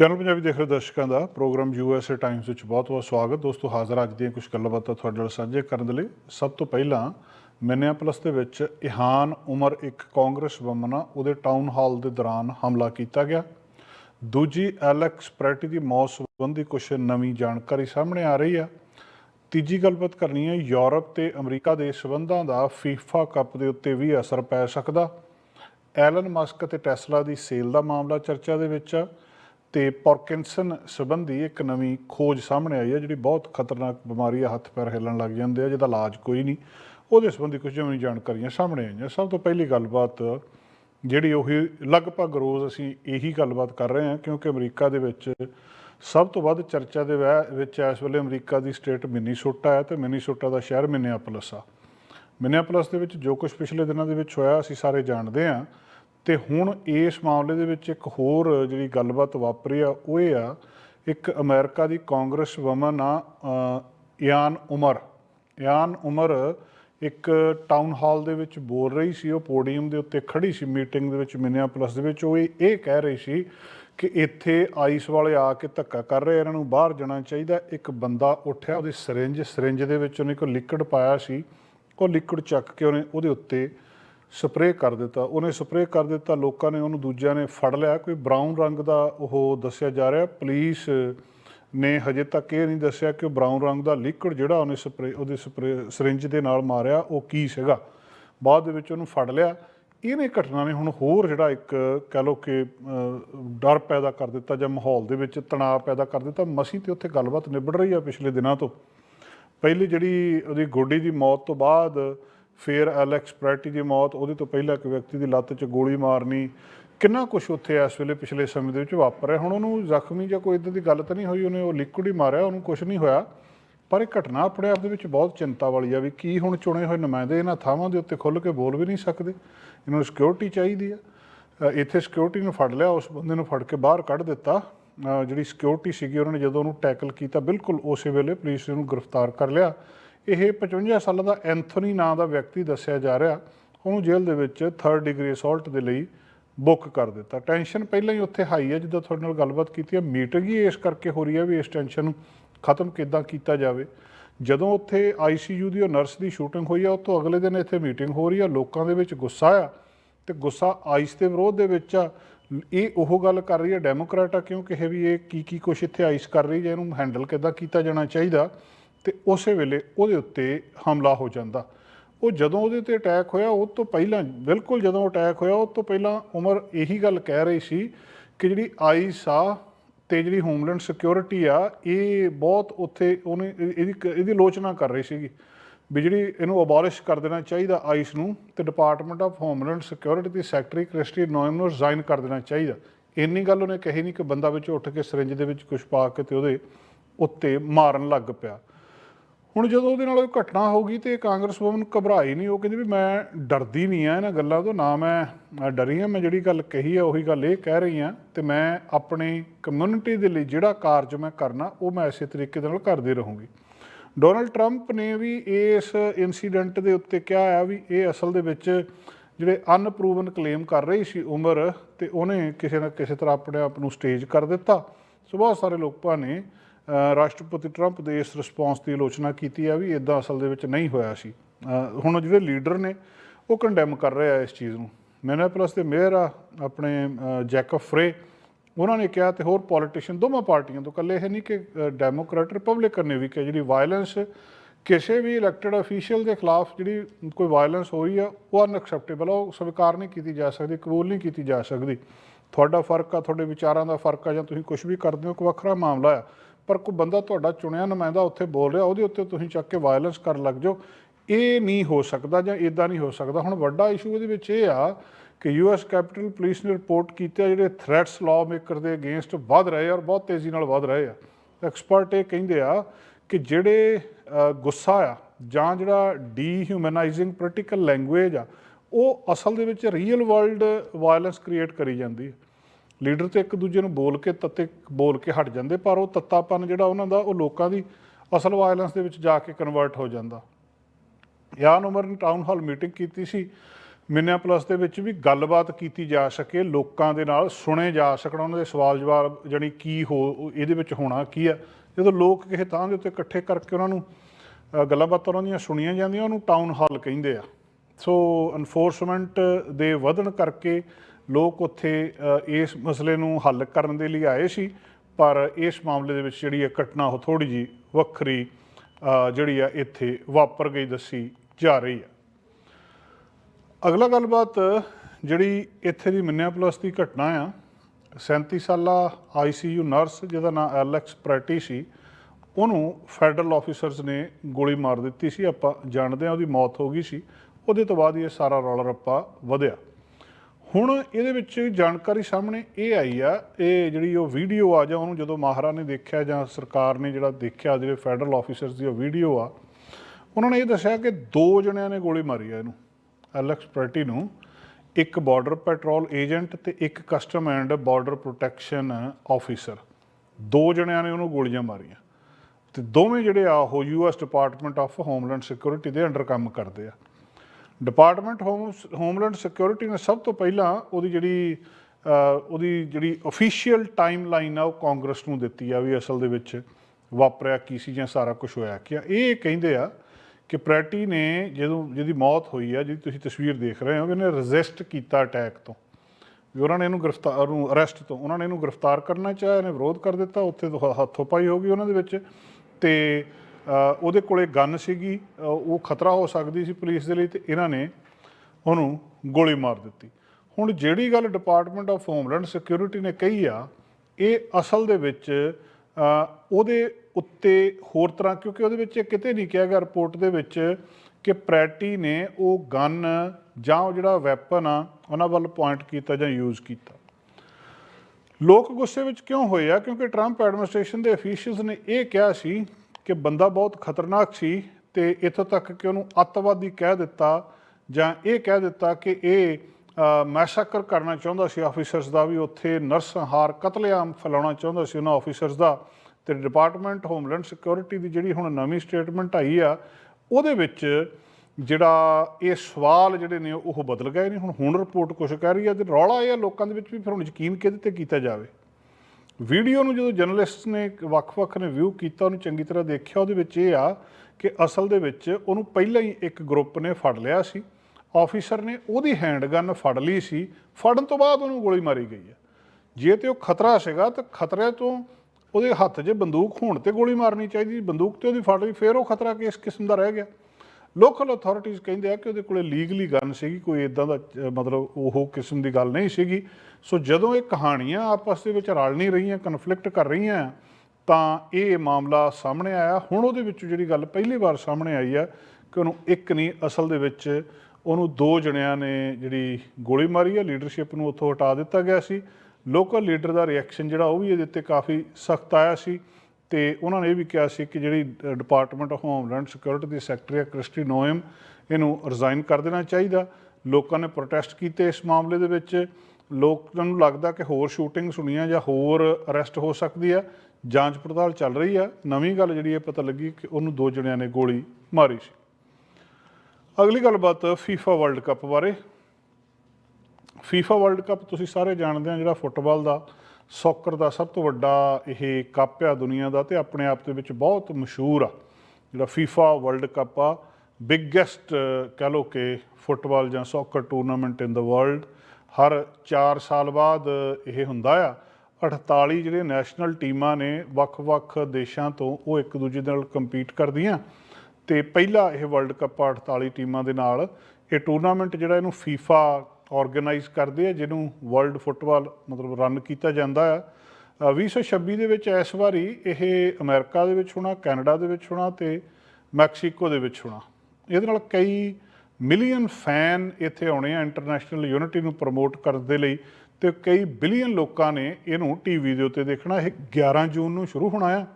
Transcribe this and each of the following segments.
Channel Punjabi ਦੇਖ ਰਹੇ ਦਰਸ਼ਕਾਂ ਦਾ ਪ੍ਰੋਗਰਾਮ ਯੂਐਸਏ ਟਾਈਮਸ ਵਿੱਚ ਬਹੁਤ-ਬਹੁਤ ਸਵਾਗਤ। ਦੋਸਤੋ, ਹਾਜ਼ਰ ਅੱਜ ਦੀਆਂ ਕੁਝ ਗੱਲਬਾਤਾਂ ਤੁਹਾਡੇ ਨਾਲ ਸਾਂਝੇ ਕਰਨ ਦੇ ਲਈ। ਸਭ ਤੋਂ ਪਹਿਲਾਂ ਮਿਨੀਆਪੋਲਿਸ ਦੇ ਵਿੱਚ ਇਹਾਨ ਉਮਰ ਇੱਕ ਕਾਂਗਰਸ ਵਮਨ ਆ ਉਹਦੇ ਟਾਊਨ ਹਾਲ ਦੇ ਦੌਰਾਨ ਹਮਲਾ ਕੀਤਾ ਗਿਆ। ਦੂਜੀ ਐਲੈਕਸ ਪ੍ਰੈਟੀ ਦੀ ਮੌਤ ਸੰਬੰਧੀ ਕੁਝ ਨਵੀਂ ਜਾਣਕਾਰੀ ਸਾਹਮਣੇ ਆ ਰਹੀ ਆ। ਤੀਜੀ ਗੱਲਬਾਤ ਕਰਨੀ ਹੈ ਯੂਰਪ ਤੇ ਅਮਰੀਕਾ ਦੇ ਸਬੰਧਾਂ ਦਾ ਫੀਫਾ ਕੱਪ ਦੇ ਉੱਤੇ ਵੀ ਅਸਰ ਪੈ ਸਕਦਾ। ਐਲਨ ਮਸਕ ਅਤੇ ਟੈਸਲਾ ਦੀ ਸੇਲ ਦਾ ਮਾਮਲਾ ਚਰਚਾ ਦੇ ਵਿੱਚ ਆ। ਤੇ ਪਾਰਕਿੰਸਨ ਸੰਬੰਧੀ ਇੱਕ ਨਵੀਂ ਖੋਜ ਸਾਹਮਣੇ ਆਈ ਹੈ, ਜਿਹੜੀ ਬਹੁਤ ਖਤਰਨਾਕ ਬਿਮਾਰੀ ਆ, ਹੱਥ ਪੈਰ ਹਿੱਲਣ ਲੱਗ ਜਾਂਦੇ ਆ, ਜਿਹਦਾ ਇਲਾਜ ਕੋਈ ਨਹੀਂ। ਉਹਦੇ ਸੰਬੰਧੀ ਕੁਝ ਨਵੀਂ ਜਾਣਕਾਰੀਆਂ ਸਾਹਮਣੇ ਆਈਆਂ। ਸਭ ਤੋਂ ਪਹਿਲੀ ਗੱਲਬਾਤ ਜਿਹੜੀ ਉਹੀ ਲਗਭਗ ਰੋਜ਼ ਅਸੀਂ ਇਹੀ ਗੱਲਬਾਤ ਕਰ ਰਹੇ ਹਾਂ, ਕਿਉਂਕਿ ਅਮਰੀਕਾ ਦੇ ਵਿੱਚ ਸਭ ਤੋਂ ਵੱਧ ਚਰਚਾ ਦੇ ਵਹਿ- ਵਿੱਚ ਇਸ ਵੇਲੇ ਅਮਰੀਕਾ ਦੀ ਸਟੇਟ ਮਿਨੀਸੋਟਾ ਹੈ ਤੇ ਮਿਨੀਸੋਟਾ ਦਾ ਸ਼ਹਿਰ ਮਿਨੀਆਪੋਲਿਸ ਆ। ਮਿਨੀਆਪੋਲਿਸ ਦੇ ਵਿੱਚ ਜੋ ਕੁਝ ਪਿਛਲੇ ਦਿਨਾਂ ਦੇ ਵਿੱਚ ਹੋਇਆ, ਅਸੀਂ ਸਾਰੇ ਜਾਣਦੇ ਹਾਂ ਤੇ ਹੁਣ ਇਸ ਮਾਮਲੇ ਦੇ ਵਿੱਚ ਇੱਕ ਹੋਰ ਜਿਹੜੀ ਗੱਲਬਾਤ ਵਾਪਰੀ ਆ ਉਹ ਇਹ ਆ ਇੱਕ ਅਮਰੀਕਾ ਦੀ ਕਾਂਗਰਸ ਵਮਨ ਆ ਅ, ਇਆਨ ਉਮਰ। ਇਆਨ ਉਮਰ ਇੱਕ ਟਾਊਨ ਹਾਲ ਦੇ ਵਿੱਚ ਬੋਲ ਰਹੀ ਸੀ ਉਹ ਪੋਡੀਅਮ ਦੇ ਉੱਤੇ ਖੜੀ ਸੀ ਮੀਟਿੰਗ ਦੇ ਵਿੱਚ ਮਿਨੀਆਪੋਲਿਸ ਦੇ ਵਿੱਚ। ਉਹ ਇਹ ਇਹ ਕਹਿ ਰਹੀ ਸੀ ਕਿ ਇੱਥੇ ਆਈਸ ਵਾਲੇ ਆ ਕੇ ਧੱਕਾ ਕਰ ਰਹੇ ਇਹਨਾਂ ਨੂੰ ਬਾਹਰ ਜਾਣਾ ਚਾਹੀਦਾ। ਇੱਕ ਬੰਦਾ ਉੱਠਿਆ ਉਹਦੀ ਸਿਰਿੰਜ ਸਿਰਿੰਜ ਦੇ ਵਿੱਚ ਉਹਨੇ ਕੋਈ ਲਿਕਵਿਡ ਪਾਇਆ ਸੀ। ਉਹ ਲਿਕਵਿਡ ਚੱਕ ਕੇ ਉਹਨੇ ਉਹਦੇ ਉੱਤੇ ਸਪਰੇਅ ਕਰ ਦਿੱਤਾ। ਉਹਨੇ ਸਪਰੇਅ ਕਰ ਦਿੱਤਾ, ਲੋਕਾਂ ਨੇ ਉਹਨੂੰ ਦੂਜਿਆਂ ਨੇ ਫੜ ਲਿਆ। ਕੋਈ ਬਰਾਊਨ ਰੰਗ ਦਾ ਉਹ ਦੱਸਿਆ ਜਾ ਰਿਹਾ। ਪੁਲਿਸ ਨੇ ਹਜੇ ਤੱਕ ਇਹ ਨਹੀਂ ਦੱਸਿਆ ਕਿ ਉਹ ਬਰਾਊਨ ਰੰਗ ਦਾ ਲਿਕਵਿਡ ਜਿਹੜਾ ਉਹਨੇ ਸਪਰੇ ਉਹਦੇ ਸਪਰੇ ਸਿਰਿੰਜ ਦੇ ਨਾਲ ਮਾਰਿਆ, ਉਹ ਕੀ ਸੀਗਾ। ਬਾਅਦ ਦੇ ਵਿੱਚ ਉਹਨੂੰ ਫੜ ਲਿਆ। ਇਹਨੇ ਘਟਨਾ ਨੇ ਹੁਣ ਹੋਰ ਜਿਹੜਾ ਇੱਕ ਕਹਿ ਲੋ ਕਿ ਡਰ ਪੈਦਾ ਕਰ ਦਿੱਤਾ ਜਾਂ ਮਾਹੌਲ ਦੇ ਵਿੱਚ ਤਣਾਅ ਪੈਦਾ ਕਰ ਦਿੱਤਾ। ਮਸੀ ਤੇ ਉੱਥੇ ਗੱਲਬਾਤ ਨਿਬੜ ਰਹੀ ਆ ਪਿਛਲੇ ਦਿਨਾਂ ਤੋਂ। ਪਹਿਲੀ ਜਿਹੜੀ ਉਹਦੀ ਗੋਡੀ ਦੀ ਮੌਤ ਤੋਂ ਬਾਅਦ ਫਿਰ ਐਲੈਕਸ ਪ੍ਰੈਟੀ ਦੀ ਮੌਤ, ਉਹਦੇ ਤੋਂ ਪਹਿਲਾਂ ਇੱਕ ਵਿਅਕਤੀ ਦੀ ਲੱਤ 'ਚ ਗੋਲੀ ਮਾਰਨੀ, ਕਿੰਨਾ ਕੁਝ ਉੱਥੇ ਇਸ ਵੇਲੇ ਪਿਛਲੇ ਸਮੇਂ ਦੇ ਵਿੱਚ ਵਾਪਰਿਆ। ਹੁਣ ਉਹਨੂੰ ਜ਼ਖਮੀ ਜਾਂ ਕੋਈ ਇਦਾਂ ਦੀ ਗੱਲ ਤਾਂ ਨਹੀਂ ਹੋਈ, ਉਹਨੇ ਉਹ ਲਿਕਵਿਡ ਹੀ ਮਾਰਿਆ, ਉਹਨੂੰ ਕੁਝ ਨਹੀਂ ਹੋਇਆ। ਪਰ ਇਹ ਘਟਨਾ ਆਪਣੇ ਆਪ ਦੇ ਵਿੱਚ ਬਹੁਤ ਚਿੰਤਾ ਵਾਲੀ ਆ ਵੀ ਕੀ ਹੁਣ ਚੁਣੇ ਹੋਏ ਨੁਮਾਇੰਦੇ ਇਹਨਾਂ ਥਾਵਾਂ ਦੇ ਉੱਤੇ ਖੁੱਲ੍ਹ ਕੇ ਬੋਲ ਵੀ ਨਹੀਂ ਸਕਦੇ। ਇਹਨਾਂ ਨੂੰ ਸਿਕਿਉਰਿਟੀ ਚਾਹੀਦੀ ਆ। ਇੱਥੇ ਸਿਕਿਉਰਿਟੀ ਨੂੰ ਫੜ ਲਿਆ, ਉਸ ਬੰਦੇ ਨੂੰ ਫੜ ਕੇ ਬਾਹਰ ਕੱਢ ਦਿੱਤਾ। ਜਿਹੜੀ ਸਿਕਿਉਰਿਟੀ ਸੀਗੀ, ਉਹਨਾਂ ਨੇ ਜਦੋਂ ਉਹਨੂੰ ਟੈਕਲ ਕੀਤਾ, ਬਿਲਕੁਲ ਉਸੇ ਵੇਲੇ ਪੁਲਿਸ ਨੇ ਉਹਨੂੰ ਗ੍ਰਿਫਤਾਰ ਕਰ ਲਿਆ। ਇਹ 55 ਸਾਲਾਂ ਦਾ ਐਂਥਨੀ ਨਾਂ ਦਾ ਵਿਅਕਤੀ ਦੱਸਿਆ ਜਾ ਰਿਹਾ, ਉਹਨੂੰ ਜੇਲ੍ਹ ਦੇ ਵਿੱਚ 3rd ਡਿਗਰੀ ਅਸੌਲਟ ਦੇ ਲਈ ਬੁੱਕ ਕਰ ਦਿੱਤਾ। ਟੈਨਸ਼ਨ ਪਹਿਲਾਂ ਹੀ ਉੱਥੇ ਹਾਈ ਹੈ, ਜਿੱਦਾਂ ਤੁਹਾਡੇ ਨਾਲ ਗੱਲਬਾਤ ਕੀਤੀ ਹੈ ਮੀਟਿੰਗ ਹੀ ਇਸ ਕਰਕੇ ਹੋ ਰਹੀ ਹੈ ਵੀ ਇਸ ਟੈਨਸ਼ਨ ਨੂੰ ਖਤਮ ਕਿੱਦਾਂ ਕੀਤਾ ਜਾਵੇ। ਜਦੋਂ ਉੱਥੇ ਆਈਸੀਯੂ ਦੀ ਉਹ ਨਰਸ ਦੀ ਸ਼ੂਟਿੰਗ ਹੋਈ ਆ ਉਸ ਤੋਂ ਅਗਲੇ ਦਿਨ ਇੱਥੇ ਮੀਟਿੰਗ ਹੋ ਰਹੀ ਆ ਲੋਕਾਂ ਦੇ ਵਿੱਚ ਗੁੱਸਾ ਆ ਤੇ ਗੁੱਸਾ ਆਈਸ ਦੇ ਵਿਰੋਧ ਦੇ ਵਿੱਚ ਆ। ਇਹ ਉਹ ਗੱਲ ਕਰ ਰਹੀ ਹੈ ਡੈਮੋਕ੍ਰੈਟ ਆ ਕਿਉਂ ਇਹ ਵੀ ਇਹ ਕੀ ਕੀ ਕੁਛ ਇੱਥੇ ਆਈਸ ਕਰ ਰਹੀ ਹੈ, ਇਹਨੂੰ ਹੈਂਡਲ ਕਿੱਦਾਂ ਕੀਤਾ ਜਾਣਾ ਚਾਹੀਦਾ। ਤੇ ਉਸੇ ਵੇਲੇ ਉਹਦੇ ਉੱਤੇ ਹਮਲਾ ਹੋ ਜਾਂਦਾ। ਉਹ ਜਦੋਂ ਉਹਦੇ ਤੇ ਅਟੈਕ ਹੋਇਆ, ਉਹ ਤੋਂ ਪਹਿਲਾਂ, ਬਿਲਕੁਲ ਜਦੋਂ ਅਟੈਕ ਹੋਇਆ, ਉਹ ਤੋਂ ਪਹਿਲਾਂ ਉਮਰ ਇਹੀ ਗੱਲ ਕਹਿ ਰਹੀ ਸੀ ਕਿ ਜਿਹੜੀ ਆਈਸ ਆ ਤੇ ਜਿਹੜੀ ਹੋਮਲੈਂਡ ਸਿਕਿਉਰਿਟੀ ਆ, ਇਹ ਬਹੁਤ ਉੱਥੇ ਉਹਨੇ ਇਹ- ਇਹਦੀ ਇਹਦੀ ਲੋਚਨਾ ਕਰ ਰਹੀ ਸੀਗੀ ਵੀ ਜਿਹੜੀ ਇਹਨੂੰ ਅਬੋਲਿਸ਼ ਕਰ ਦੇਣਾ ਚਾਹੀਦਾ ਆਈਸ ਨੂੰ ਤੇ ਡਿਪਾਰਟਮੈਂਟ ਆਫ ਹੋਮਲੈਂਡ ਸਿਕਿਉਰਿਟੀ ਦੀ ਸੈਕਟਰੀ ਕ੍ਰਿਸਟੀ ਨੋਇਮ ਨੂੰ ਰਿਜ਼ਾਈਨ ਕਰ ਦੇਣਾ ਚਾਹੀਦਾ। ਇੰਨੀ ਗੱਲ ਉਹਨੇ ਕਹੀ ਨਹੀਂ ਕਿ ਬੰਦਾ ਵਿੱਚ ਉੱਠ ਕੇ ਸਿਰਿੰਜ ਦੇ ਵਿੱਚ ਕੁਝ ਪਾ ਕੇ ਤੇ ਉਹਦੇ ਉੱਤੇ ਮਾਰਨ ਲੱਗ ਪਿਆ। ਹੁਣ ਜਦੋਂ ਉਹਦੇ ਨਾਲ ਉਹ ਘਟਨਾ ਹੋ ਗਈ ਤੇ ਕਾਂਗਰਸ ਵੋਮਨ ਘਬਰਾਈ ਨਹੀਂ, ਉਹ ਕਹਿੰਦੀ ਵੀ ਮੈਂ ਡਰਦੀ ਨਹੀਂ ਆ ਇਹਨਾਂ ਗੱਲਾਂ ਤੋਂ, ਨਾ ਮੈਂ ਡਰੀ ਆ, ਮੈਂ ਜਿਹੜੀ ਗੱਲ ਕਹੀ ਆ, ਉਹੀ ਗੱਲ ਇਹ ਕਹਿ ਰਹੀ ਆ ਤੇ ਮੈਂ ਆਪਣੀ ਕਮਿਊਨਿਟੀ ਦੇ ਲਈ ਜਿਹੜਾ ਕਾਰਜ ਮੈਂ ਕਰਨਾ, ਉਹ ਮੈਂ ਇਸੇ ਤਰੀਕੇ ਦੇ ਨਾਲ ਕਰਦੀ ਰਹੂੰਗੀ। ਡੋਨਲਡ ਟਰੰਪ ਨੇ ਵੀ ਇਸ ਇਨਸੀਡੈਂਟ ਦੇ ਉੱਤੇ ਕਿਹਾ ਆ ਵੀ ਇਹ ਅਸਲ ਦੇ ਵਿੱਚ ਜਿਹੜੇ ਅਨਪਰੂਵਨ ਕਲੇਮ ਕਰ ਰਹੀ ਸੀ ਉਮਰ ਤੇ ਉਹਨੇ ਕਿਸੇ ਨਾ ਕਿਸੇ ਤਰ੍ਹਾਂ ਆਪਣੇ ਆਪ ਨੂੰ ਸਟੇਜ ਕਰ ਦਿੱਤਾ। ਸੋ ਬਹੁਤ ਸਾਰੇ ਲੋਕਾਂ ਨੇ ਰਾਸ਼ਟਰਪਤੀ ਟਰੰਪ ਦੇ ਇਸ ਰਿਸਪੌਂਸ ਦੀ ਆਲੋਚਨਾ ਕੀਤੀ ਆ ਵੀ ਇਦਾਂ ਅਸਲ ਦੇ ਵਿੱਚ ਨਹੀਂ ਹੋਇਆ ਸੀ। ਹੁਣ ਜਿਹੜੇ ਲੀਡਰ ਨੇ ਉਹ ਕੰਡੈਮ ਕਰ ਰਹੇ ਆ ਇਸ ਚੀਜ਼ ਨੂੰ। ਮੈਨਾਪਲਸ ਦੇ ਮੇਅਰ ਆ ਆਪਣੇ ਅ, ਜੈਕਬ ਫਰੇ ਉਹਨਾਂ ਨੇ ਕਿਹਾ ਤੇ ਹੋਰ ਪੋਲੀਟੀਸ਼ੀਅਨ ਦੋਵਾਂ ਪਾਰਟੀਆਂ ਤੋਂ ਇਕੱਲੇ ਇਹ ਨਹੀਂ ਕਿ ਡੈਮੋਕ੍ਰੈਟ ਰਿਪਬਲਿਕਨ ਨੇ ਵੀ ਕਿ ਜਿਹੜੀ ਵਾਇਲੈਂਸ ਕਿਸੇ ਵੀ ਇਲੈਕਟਡ ਅਫੀਸ਼ੀਅਲ ਦੇ ਖਿਲਾਫ ਜਿਹੜੀ ਕੋਈ ਵਾਇਲੈਂਸ ਹੋ ਰਹੀ ਆ ਉਹ ਅਨਐਕਸੈਪਟੇਬਲ ਆ ਉਹ ਸਵੀਕਾਰ ਨਹੀਂ ਕੀਤੀ ਜਾ ਸਕਦੀ ਕਬੂਲ ਨਹੀਂ ਕੀਤੀ ਜਾ ਸਕਦੀ। ਤੁਹਾਡਾ ਫ਼ਰਕ ਆ ਤੁਹਾਡੇ ਵਿਚਾਰਾਂ ਦਾ ਫ਼ਰਕ ਆ ਜਾਂ ਤੁਸੀਂ ਕੁਝ ਵੀ ਕਰਦੇ ਹੋ ਕੋਈ ਵੱਖਰਾ ਮਾਮਲਾ ਆ। ਪਰ ਕੋਈ ਬੰਦਾ ਤੁਹਾਡਾ ਚੁਣਿਆ ਨੁਮਾਇੰਦਾ ਉੱਥੇ ਬੋਲ ਰਿਹਾ, ਉਹਦੇ ਉੱਤੇ ਤੁਸੀਂ ਚੱਕ ਕੇ ਵਾਇਲੈਂਸ ਕਰਨ ਲੱਗ ਜਾਓ। ਇਹ ਨਹੀਂ ਹੋ ਸਕਦਾ ਜਾਂ ਇਦਾਂ ਨਹੀਂ ਹੋ ਸਕਦਾ। ਹੁਣ ਵੱਡਾ ਇਸ਼ੂ ਇਹਦੇ ਵਿੱਚ ਇਹ ਆ ਕਿ ਯੂਐਸ ਕੈਪੀਟਲ ਪੁਲਿਸ ਨੇ ਰਿਪੋਰਟ ਕੀਤਾ ਜਿਹੜੇ ਥ੍ਰੈਟਸ ਲਾਅ ਮੇਕਰ ਦੇ ਅਗੇਂਸਟ ਵੱਧ ਰਹੇ ਆ ਔਰ ਬਹੁਤ ਤੇਜ਼ੀ ਨਾਲ ਵੱਧ ਰਹੇ ਆ। ਐਕਸਪਰਟ ਇਹ ਕਹਿੰਦੇ ਆ ਕਿ ਜਿਹੜੇ ਗੁੱਸਾ ਆ ਜਾਂ ਜਿਹੜਾ ਡੀਹਿਊਮਨਾਈਜ਼ਿੰਗ ਪੋਲੀਟੀਕਲ ਲੈਂਗੁਏਜ ਆ, ਉਹ ਅਸਲ ਦੇ ਵਿੱਚ ਰੀਅਲ ਵਰਲਡ ਵਾਇਲੈਂਸ ਕ੍ਰੀਏਟ ਕਰੀ ਜਾਂਦੀ ਹੈ ਲੀਡਰ ਤੇ ਇੱਕ ਦੂਜੇ ਨੂੰ ਬੋਲ ਕੇ ਤੱਤੇ ਬੋਲ ਕੇ ਹਟ ਜਾਂਦੇ, ਪਰ ਉਹ ਤੱਤਾਪਨ ਜਿਹੜਾ ਉਹਨਾਂ ਦਾ, ਉਹ ਲੋਕਾਂ ਦੀ ਅਸਲ ਵਾਇਲੈਂਸ ਦੇ ਵਿੱਚ ਜਾ ਕੇ ਕਨਵਰਟ ਹੋ ਜਾਂਦਾ। ਯਾਨ ਉਮਰ ਨੇ ਟਾਊਨ ਹਾਲ ਮੀਟਿੰਗ ਕੀਤੀ ਸੀ ਮਿਨਿਆਪਲਸ ਦੇ ਵਿੱਚ ਵੀ ਗੱਲਬਾਤ ਕੀਤੀ ਜਾ ਸਕੇ, ਲੋਕਾਂ ਦੇ ਨਾਲ ਸੁਣੇ ਜਾ ਸਕਣ, ਉਹਨਾਂ ਦੇ ਸਵਾਲ ਜਵਾਬ ਜਾਣੀ ਕੀ ਹੋ, ਇਹਦੇ ਵਿੱਚ ਹੋਣਾ ਕੀ ਆ। ਜਦੋਂ ਲੋਕ ਕਿਸੇ ਥਾਂ ਦੇ ਉੱਤੇ ਇਕੱਠੇ ਕਰਕੇ ਉਹਨਾਂ ਨੂੰ ਗੱਲਾਂ ਬਾਤਾਂ ਉਹਨਾਂ ਦੀਆਂ ਸੁਣੀਆਂ ਜਾਂਦੀਆਂ, ਉਹਨੂੰ ਟਾਊਨ ਹਾਲ ਕਹਿੰਦੇ ਆ। ਸੋ ਐਨਫੋਰਸਮੈਂਟ ਦੇ ਵਧਣ ਕਰਕੇ ਲੋਕ ਉੱਥੇ ਇਸ ਮਸਲੇ ਨੂੰ ਹੱਲ ਕਰਨ ਦੇ ਲਈ ਆਏ ਸੀ, ਪਰ ਇਸ ਮਾਮਲੇ ਦੇ ਵਿੱਚ ਜਿਹੜੀ ਇਹ ਘਟਨਾ ਉਹ ਥੋੜੀ ਜੀ ਵੱਖਰੀ ਜਿਹੜੀ ਆ ਇੱਥੇ ਵਾਪਰ ਗਈ, ਦੱਸੀ ਜਾ ਰਹੀ ਆ। ਅਗਲਾ ਗੱਲਬਾਤ, ਜਿਹੜੀ ਇੱਥੇ ਦੀ ਮਿਨਿਆਪੋਲਿਸ ਦੀ ਘਟਨਾ ਆ 37 ਸਾਲਾ ਆਈਸੀਯੂ ਨਰਸ, ਜਿਹਦਾ ਨਾਮ ਐਲੈਕਸ ਪ੍ਰੈਟੀ ਸੀ, ਉਹਨੂੰ ਫੈਡਰਲ ਆਫੀਸਰਸ ਨੇ ਗੋਲੀ ਮਾਰ ਦਿੱਤੀ ਸੀ, ਆਪਾਂ ਜਾਣਦੇ ਹਾਂ ਉਹਦੀ ਮੌਤ ਹੋ ਗਈ ਸੀ, ਉਹਦੇ ਤੋਂ ਬਾਅਦ ਇਹ ਸਾਰਾ ਰੌਲਾ ਰੱਪਾ ਵਧਿਆ। ਹੁਣ ਇਹਦੇ ਵਿੱਚ ਜਾਣਕਾਰੀ ਸਾਹਮਣੇ ਇਹ ਆਈ ਆ, ਇਹ ਜਿਹੜੀ ਉਹ ਵੀਡੀਓ ਆ ਜਾਂ ਉਹਨੂੰ ਜਦੋਂ ਮਾਹਰਾਂ ਨੇ ਦੇਖਿਆ ਜਾਂ ਸਰਕਾਰ ਨੇ ਜਿਹੜਾ ਦੇਖਿਆ, ਜਿਹੜੇ ਫੈਡਰਲ ਆਫੀਸਰਸ ਦੀ ਉਹ ਵੀਡੀਓ ਆ, ਉਹਨਾਂ ਨੇ ਇਹ ਦੱਸਿਆ ਕਿ ਦੋ ਜਣਿਆਂ ਨੇ ਗੋਲੀ ਮਾਰੀ ਆ ਇਹਨੂੰ ਐਲੈਕਸ ਪ੍ਰੈਟੀ ਨੂੰ। ਇੱਕ ਬਾਰਡਰ ਪੈਟਰੋਲ ਏਜੰਟ ਤੇ ਇੱਕ custom and border protection officer ਦੋ ਜਣਿਆਂ ਨੇ ਉਹਨੂੰ ਗੋਲੀਆਂ ਮਾਰੀਆਂ। ਤੇ ਦੋਵੇਂ ਜਿਹੜੇ ਆ ਉਹ US department of homeland security ਦੇ ਅੰਡਰ ਕੰਮ ਕਰਦੇ ਆ। ਡਿਪਾਰਟਮੈਂਟ ਹੋਮ ਹੋਮਲੈਂਡ ਸਿਕਿਉਰਿਟੀ ਨੇ ਸਭ ਤੋਂ ਪਹਿਲਾਂ ਉਹਦੀ ਜਿਹੜੀ ਉਹਦੀ ਜਿਹੜੀ ਅਫੀਸ਼ੀਅਲ ਟਾਈਮਲਾਈਨ ਆ ਉਹ ਕਾਂਗਰਸ ਨੂੰ ਦਿੱਤੀ ਆ ਵੀ ਅਸਲ ਦੇ ਵਿੱਚ ਵਾਪਰਿਆ ਕੀ ਸੀ ਜਾਂ ਸਾਰਾ ਕੁਝ ਹੋਇਆ ਕੀ ਆ। ਇਹ ਕਹਿੰਦੇ ਆ ਕਿ ਪ੍ਰੈਟੀ ਨੇ ਜਦੋਂ ਜਿਹਦੀ ਮੌਤ ਹੋਈ ਆ, ਜਿਹਦੀ ਤੁਸੀਂ ਤਸਵੀਰ ਦੇਖ ਰਹੇ ਹੋ ਕਿ ਇਹਨੇ ਰੈਜ਼ਿਸਟ ਕੀਤਾ ਅਟੈਕ ਤੋਂ। ਵੀ ਉਹਨਾਂ ਨੇ ਇਹਨੂੰ ਗ੍ਰਿਫਤਾਰ ਨੂੰ ਅਰੈਸਟ ਤੋਂ, ਉਹਨਾਂ ਨੇ ਇਹਨੂੰ ਗ੍ਰਿਫਤਾਰ ਕਰਨਾ ਚਾਹਿਆ, ਇਹਨੇ ਵਿਰੋਧ ਕਰ ਦਿੱਤਾ, ਉੱਥੇ ਤੋਂ ਹੱਥੋਂ ਪਾਈ ਹੋ ਗਈ ਉਹਨਾਂ ਦੇ ਵਿੱਚ। ਤੇ ਉਹਦੇ ਕੋਲੇ ਗਨ ਸੀਗੀ ਉਹ ਖਤਰਾ ਹੋ ਸਕਦੀ ਸੀ ਪੁਲਿਸ ਦੇ ਲਈ ਤੇ ਇਹਨਾਂ ਨੇ ਉਹਨੂੰ ਗੋਲੀ ਮਾਰ ਦਿੱਤੀ। ਹੁਣ ਜਿਹੜੀ ਗੱਲ ਡਿਪਾਰਟਮੈਂਟ ਆਫ ਹੋਮਲੈਂਡ ਸਿਕਿਉਰਿਟੀ ਨੇ ਕਹੀ ਆ, ਇਹ ਅਸਲ ਦੇ ਵਿੱਚ ਉਹਦੇ ਉੱਤੇ ਹੋਰ ਤਰ੍ਹਾਂ, ਕਿਉਂਕਿ ਉਹਦੇ ਵਿੱਚ ਇਹ ਕਿਤੇ ਨਹੀਂ ਕਿਹਾ ਗਿਆ ਰਿਪੋਰਟ ਦੇ ਵਿੱਚ ਕਿ ਪ੍ਰੈਟੀ ਨੇ ਉਹ ਗਨ ਜਾਂ ਉਹ ਜਿਹੜਾ ਵੈਪਨ ਆ, ਉਹਨਾਂ ਵੱਲ ਪੁਆਇੰਟ ਕੀਤਾ ਜਾਂ ਯੂਜ਼ ਕੀਤਾ। ਲੋਕ ਗੁੱਸੇ ਵਿੱਚ ਕਿਉਂ ਹੋਏ ਆ? ਕਿਉਂਕਿ ਟਰੰਪ ਐਡਮਿਨਿਸਟ੍ਰੇਸ਼ਨ ਦੇ ਅਫੀਸ਼ੀਅਲਸ ਨੇ ਇਹ ਕਿਹਾ ਸੀ ਕਿ ਬੰਦਾ ਬਹੁਤ ਖਤਰਨਾਕ ਸੀ ਤੇ ਇੱਥੋਂ ਤੱਕ ਕਿ ਉਹਨੂੰ ਅੱਤਵਾਦੀ ਕਹਿ ਦਿੱਤਾ ਜਾਂ ਇਹ ਕਹਿ ਦਿੱਤਾ ਕਿ ਇਹ ਮੈਸਾਕਰ ਕਰਨਾ ਚਾਹੁੰਦਾ ਸੀ ਆਫੀਸਰਸ ਦਾ, ਵੀ ਉੱਥੇ ਨਰਸੰਹਾਰ ਕਤਲੇਆਮ ਫੈਲਾਉਣਾ ਚਾਹੁੰਦਾ ਸੀ ਉਹਨਾਂ ਆਫੀਸਰਸ ਦਾ। ਤੇ ਡਿਪਾਰਟਮੈਂਟ ਹੋਮਲੈਂਡ ਸਿਕਿਉਰਿਟੀ ਦੀ ਜਿਹੜੀ ਹੁਣ ਨਵੀਂ ਸਟੇਟਮੈਂਟ ਆਈ ਆ, ਉਹਦੇ ਵਿੱਚ ਜਿਹੜਾ ਇਹ ਸਵਾਲ ਜਿਹੜੇ ਨੇ ਉਹ ਬਦਲ ਗਏ ਨੇ। ਹੁਣ ਹੁਣ ਰਿਪੋਰਟ ਕੁਛ ਕਹਿ ਰਹੀ ਹੈ ਤੇ ਰੌਲਾ ਇਹ ਆ ਲੋਕਾਂ ਦੇ ਵਿੱਚ ਵੀ ਫਿਰ ਹੁਣ ਯਕੀਨ ਕਿਹਦੇ ਤੇ ਕੀਤਾ ਜਾਵੇ? ਵੀਡੀਓ ਨੂੰ ਜਦੋਂ ਜਰਨਲਿਸਟ ਨੇ ਵੱਖ-ਵੱਖ ਨੇ ਵਿਊ ਕੀਤਾ, ਉਹਨੂੰ ਚੰਗੀ ਤਰ੍ਹਾਂ ਦੇਖਿਆ, ਉਹਦੇ ਵਿੱਚ ਇਹ ਆ ਕਿ ਅਸਲ ਦੇ ਵਿੱਚ ਉਹਨੂੰ ਪਹਿਲਾਂ ਹੀ ਇੱਕ ਗਰੁੱਪ ਨੇ ਫੜ ਲਿਆ ਸੀ। ਆਫੀਸਰ ਨੇ ਉਹਦੀ ਹੈਂਡਗਨ ਫੜ ਲਈ ਸੀ। ਫੜਨ ਤੋਂ ਬਾਅਦ ਉਹਨੂੰ ਗੋਲੀ ਮਾਰੀ ਗਈ ਹੈ। ਜੇ ਤੇ ਉਹ ਖਤਰਾ ਸੀਗਾ, ਤਾਂ ਖਤਰੇ ਤੋਂ ਉਹਦੇ ਹੱਥ 'ਚ ਬੰਦੂਕ ਹੋਣ ਤੇ ਗੋਲੀ ਮਾਰਨੀ ਚਾਹੀਦੀ ਬੰਦੂਕ ਤੇ ਉਹਦੀ ਫੜ ਲਈ, ਫਿਰ ਉਹ ਖਤਰਾ ਕਿਸ ਕਿਸਮ ਦਾ ਰਹਿ ਗਿਆ। ਲੋਕਲ ਅਥਾਰਟੀਜ਼ ਕਹਿੰਦੇ ਆ ਕਿ ਉਹਦੇ ਕੋਲੇ ਲੀਗਲੀ ਗਨ ਸੀਗੀ, ਕੋਈ ਇਦਾਂ ਦਾ ਮਤਲਬ ਉਹ ਕਿਸਮ ਦੀ ਗੱਲ ਨਹੀਂ ਸੀਗੀ। ਸੋ ਜਦੋਂ ਇਹ ਕਹਾਣੀਆਂ ਆਪਸ ਦੇ ਵਿੱਚ ਰਲ ਨਹੀਂ ਰਹੀਆਂ ਕਨਫਲਿਕਟ ਕਰ ਰਹੀਆਂ, ਤਾਂ ਇਹ ਮਾਮਲਾ ਸਾਹਮਣੇ ਆਇਆ। ਹੁਣ ਉਹਦੇ ਵਿੱਚ ਜਿਹੜੀ ਗੱਲ ਪਹਿਲੀ ਵਾਰ ਸਾਹਮਣੇ ਆਈ ਆ ਕਿ ਉਹਨੂੰ ਇੱਕ ਨਹੀਂ, ਅਸਲ ਦੇ ਵਿੱਚ ਉਹਨੂੰ ਦੋ ਜਣਿਆਂ ਨੇ ਜਿਹੜੀ ਗੋਲੀ ਮਾਰੀ ਆ ਲੀਡਰਸ਼ਿਪ ਨੂੰ ਉੱਥੋਂ ਹਟਾ ਦਿੱਤਾ ਗਿਆ ਸੀ। ਲੋਕਲ ਲੀਡਰ ਦਾ ਰਿਐਕਸ਼ਨ ਜਿਹੜਾ ਉਹ ਵੀ ਇਹਦੇ ਉੱਤੇ ਕਾਫੀ ਸਖਤ ਆਇਆ ਸੀ। ਤੇ ਉਹਨਾਂ ਨੇ ਇਹ ਵੀ ਕਿਹਾ ਸੀ ਕਿ ਜਿਹੜੀ ਡਿਪਾਰਟਮੈਂਟ ਆਫ ਹੋਮਲੈਂਡ ਸਿਕਿਉਰਿਟੀ ਦੀ ਸੈਕਟਰੀ ਆ ਕ੍ਰਿਸਟੀ ਨੋਇਮ ਇਹਨੂੰ ਰਿਜ਼ਾਈਨ ਕਰ ਦੇਣਾ ਚਾਹੀਦਾ। ਲੋਕਾਂ ਨੇ ਪ੍ਰੋਟੈਸਟ ਕੀਤੇ ਇਸ ਮਾਮਲੇ ਦੇ ਵਿੱਚ। ਲੋਕਾਂ ਨੂੰ ਲੱਗਦਾ ਕਿ ਹੋਰ ਸ਼ੂਟਿੰਗ ਸੁਣੀਆਂ ਜਾਂ ਹੋਰ ਅਰੈਸਟ ਹੋ ਸਕਦੀ ਆ ਜਾਂਚ ਪੜਤਾਲ ਚੱਲ ਰਹੀ ਆ ਨਵੀਂ ਗੱਲ ਜਿਹੜੀ ਇਹ ਪਤਾ ਲੱਗੀ ਕਿ ਉਹਨੂੰ ਦੋ ਜਣਿਆਂ ਨੇ ਗੋਲੀ ਮਾਰੀ ਸੀ। ਅਗਲੀ ਗੱਲਬਾਤ ਫੀਫਾ ਵਰਲਡ ਕੱਪ ਬਾਰੇ। ਫੀਫਾ ਵਰਲਡ ਕੱਪ ਤੁਸੀਂ ਸਾਰੇ ਜਾਣਦੇ ਆ ਜਿਹੜਾ ਫੁੱਟਬਾਲ ਦਾ ਸੌਕਰ ਦਾ ਸਭ ਤੋਂ ਵੱਡਾ ਇਹ ਕੱਪ ਆ ਦੁਨੀਆ ਦਾ ਤੇ ਆਪਣੇ ਆਪ ਦੇ ਵਿੱਚ ਬਹੁਤ ਮਸ਼ਹੂਰ ਆ। ਜਿਹੜਾ ਫੀਫਾ ਵਰਲਡ ਕੱਪ ਆ ਬਿਗੇਸਟ ਕਹ ਲੋ ਕਿ ਫੁੱਟਬਾਲ ਜਾਂ soccer tournament in the world ਹਰ 4 ਸਾਲ ਬਾਅਦ ਇਹ ਹੁੰਦਾ ਆ। 48 ਜਿਹੜੇ ਨੈਸ਼ਨਲ ਟੀਮਾਂ ਨੇ ਵੱਖ-ਵੱਖ ਦੇਸ਼ਾਂ ਤੋਂ ਉਹ ਇੱਕ ਦੂਜੇ ਨਾਲ ਕੰਪੀਟ ਕਰਦੀਆਂ। ਤੇ ਪਹਿਲਾ ਇਹ ਵਰਲਡ ਕੱਪ ਆ 48 ਟੀਮਾਂ ਦੇ ਨਾਲ। ਇਹ ਟੂਰਨਾਮੈਂਟ ਜਿਹੜਾ ਇਹਨੂੰ ਫੀਫਾ ਆਰਗੇਨਾਈਜ਼ ਕਰਦੇ ਆ ਜਿਹਨੂੰ ਵਰਲਡ ਫੁੱਟਬਾਲ ਮਤਲਬ ਰਨ ਕੀਤਾ ਜਾਂਦਾ ਆ। ਅ, 2026 ਦੇ ਵਿੱਚ ਇਸ ਵਾਰੀ ਇਹ ਅਮਰੀਕਾ ਦੇ ਵਿੱਚ ਹੋਣਾ ਕੈਨੇਡਾ ਦੇ ਵਿੱਚ ਹੋਣਾ ਤੇ ਮੈਕਸੀਕੋ ਦੇ ਵਿੱਚ ਹੋਣਾ। ਇਹਦੇ ਨਾਲ ਕਈ ਮਿਲੀਅਨ ਫੈਨ ਇੱਥੇ ਆਉਣੇ ਆ ਇੰਟਰਨੈਸ਼ਨਲ ਯੂਨਿਟੀ ਨੂੰ ਪ੍ਰਮੋਟ ਕਰਨ ਦੇ ਲਈ ਤੇ ਕਈ ਬਿਲੀਅਨ ਲੋਕਾਂ ਨੇ ਇਹਨੂੰ ਟੀਵੀ ਦੇ ਉੱਤੇ ਦੇਖਣਾ। ਇਹ 11 ਜੂਨ ਨੂੰ ਸ਼ੁਰੂ ਹੋਣਾ ਆ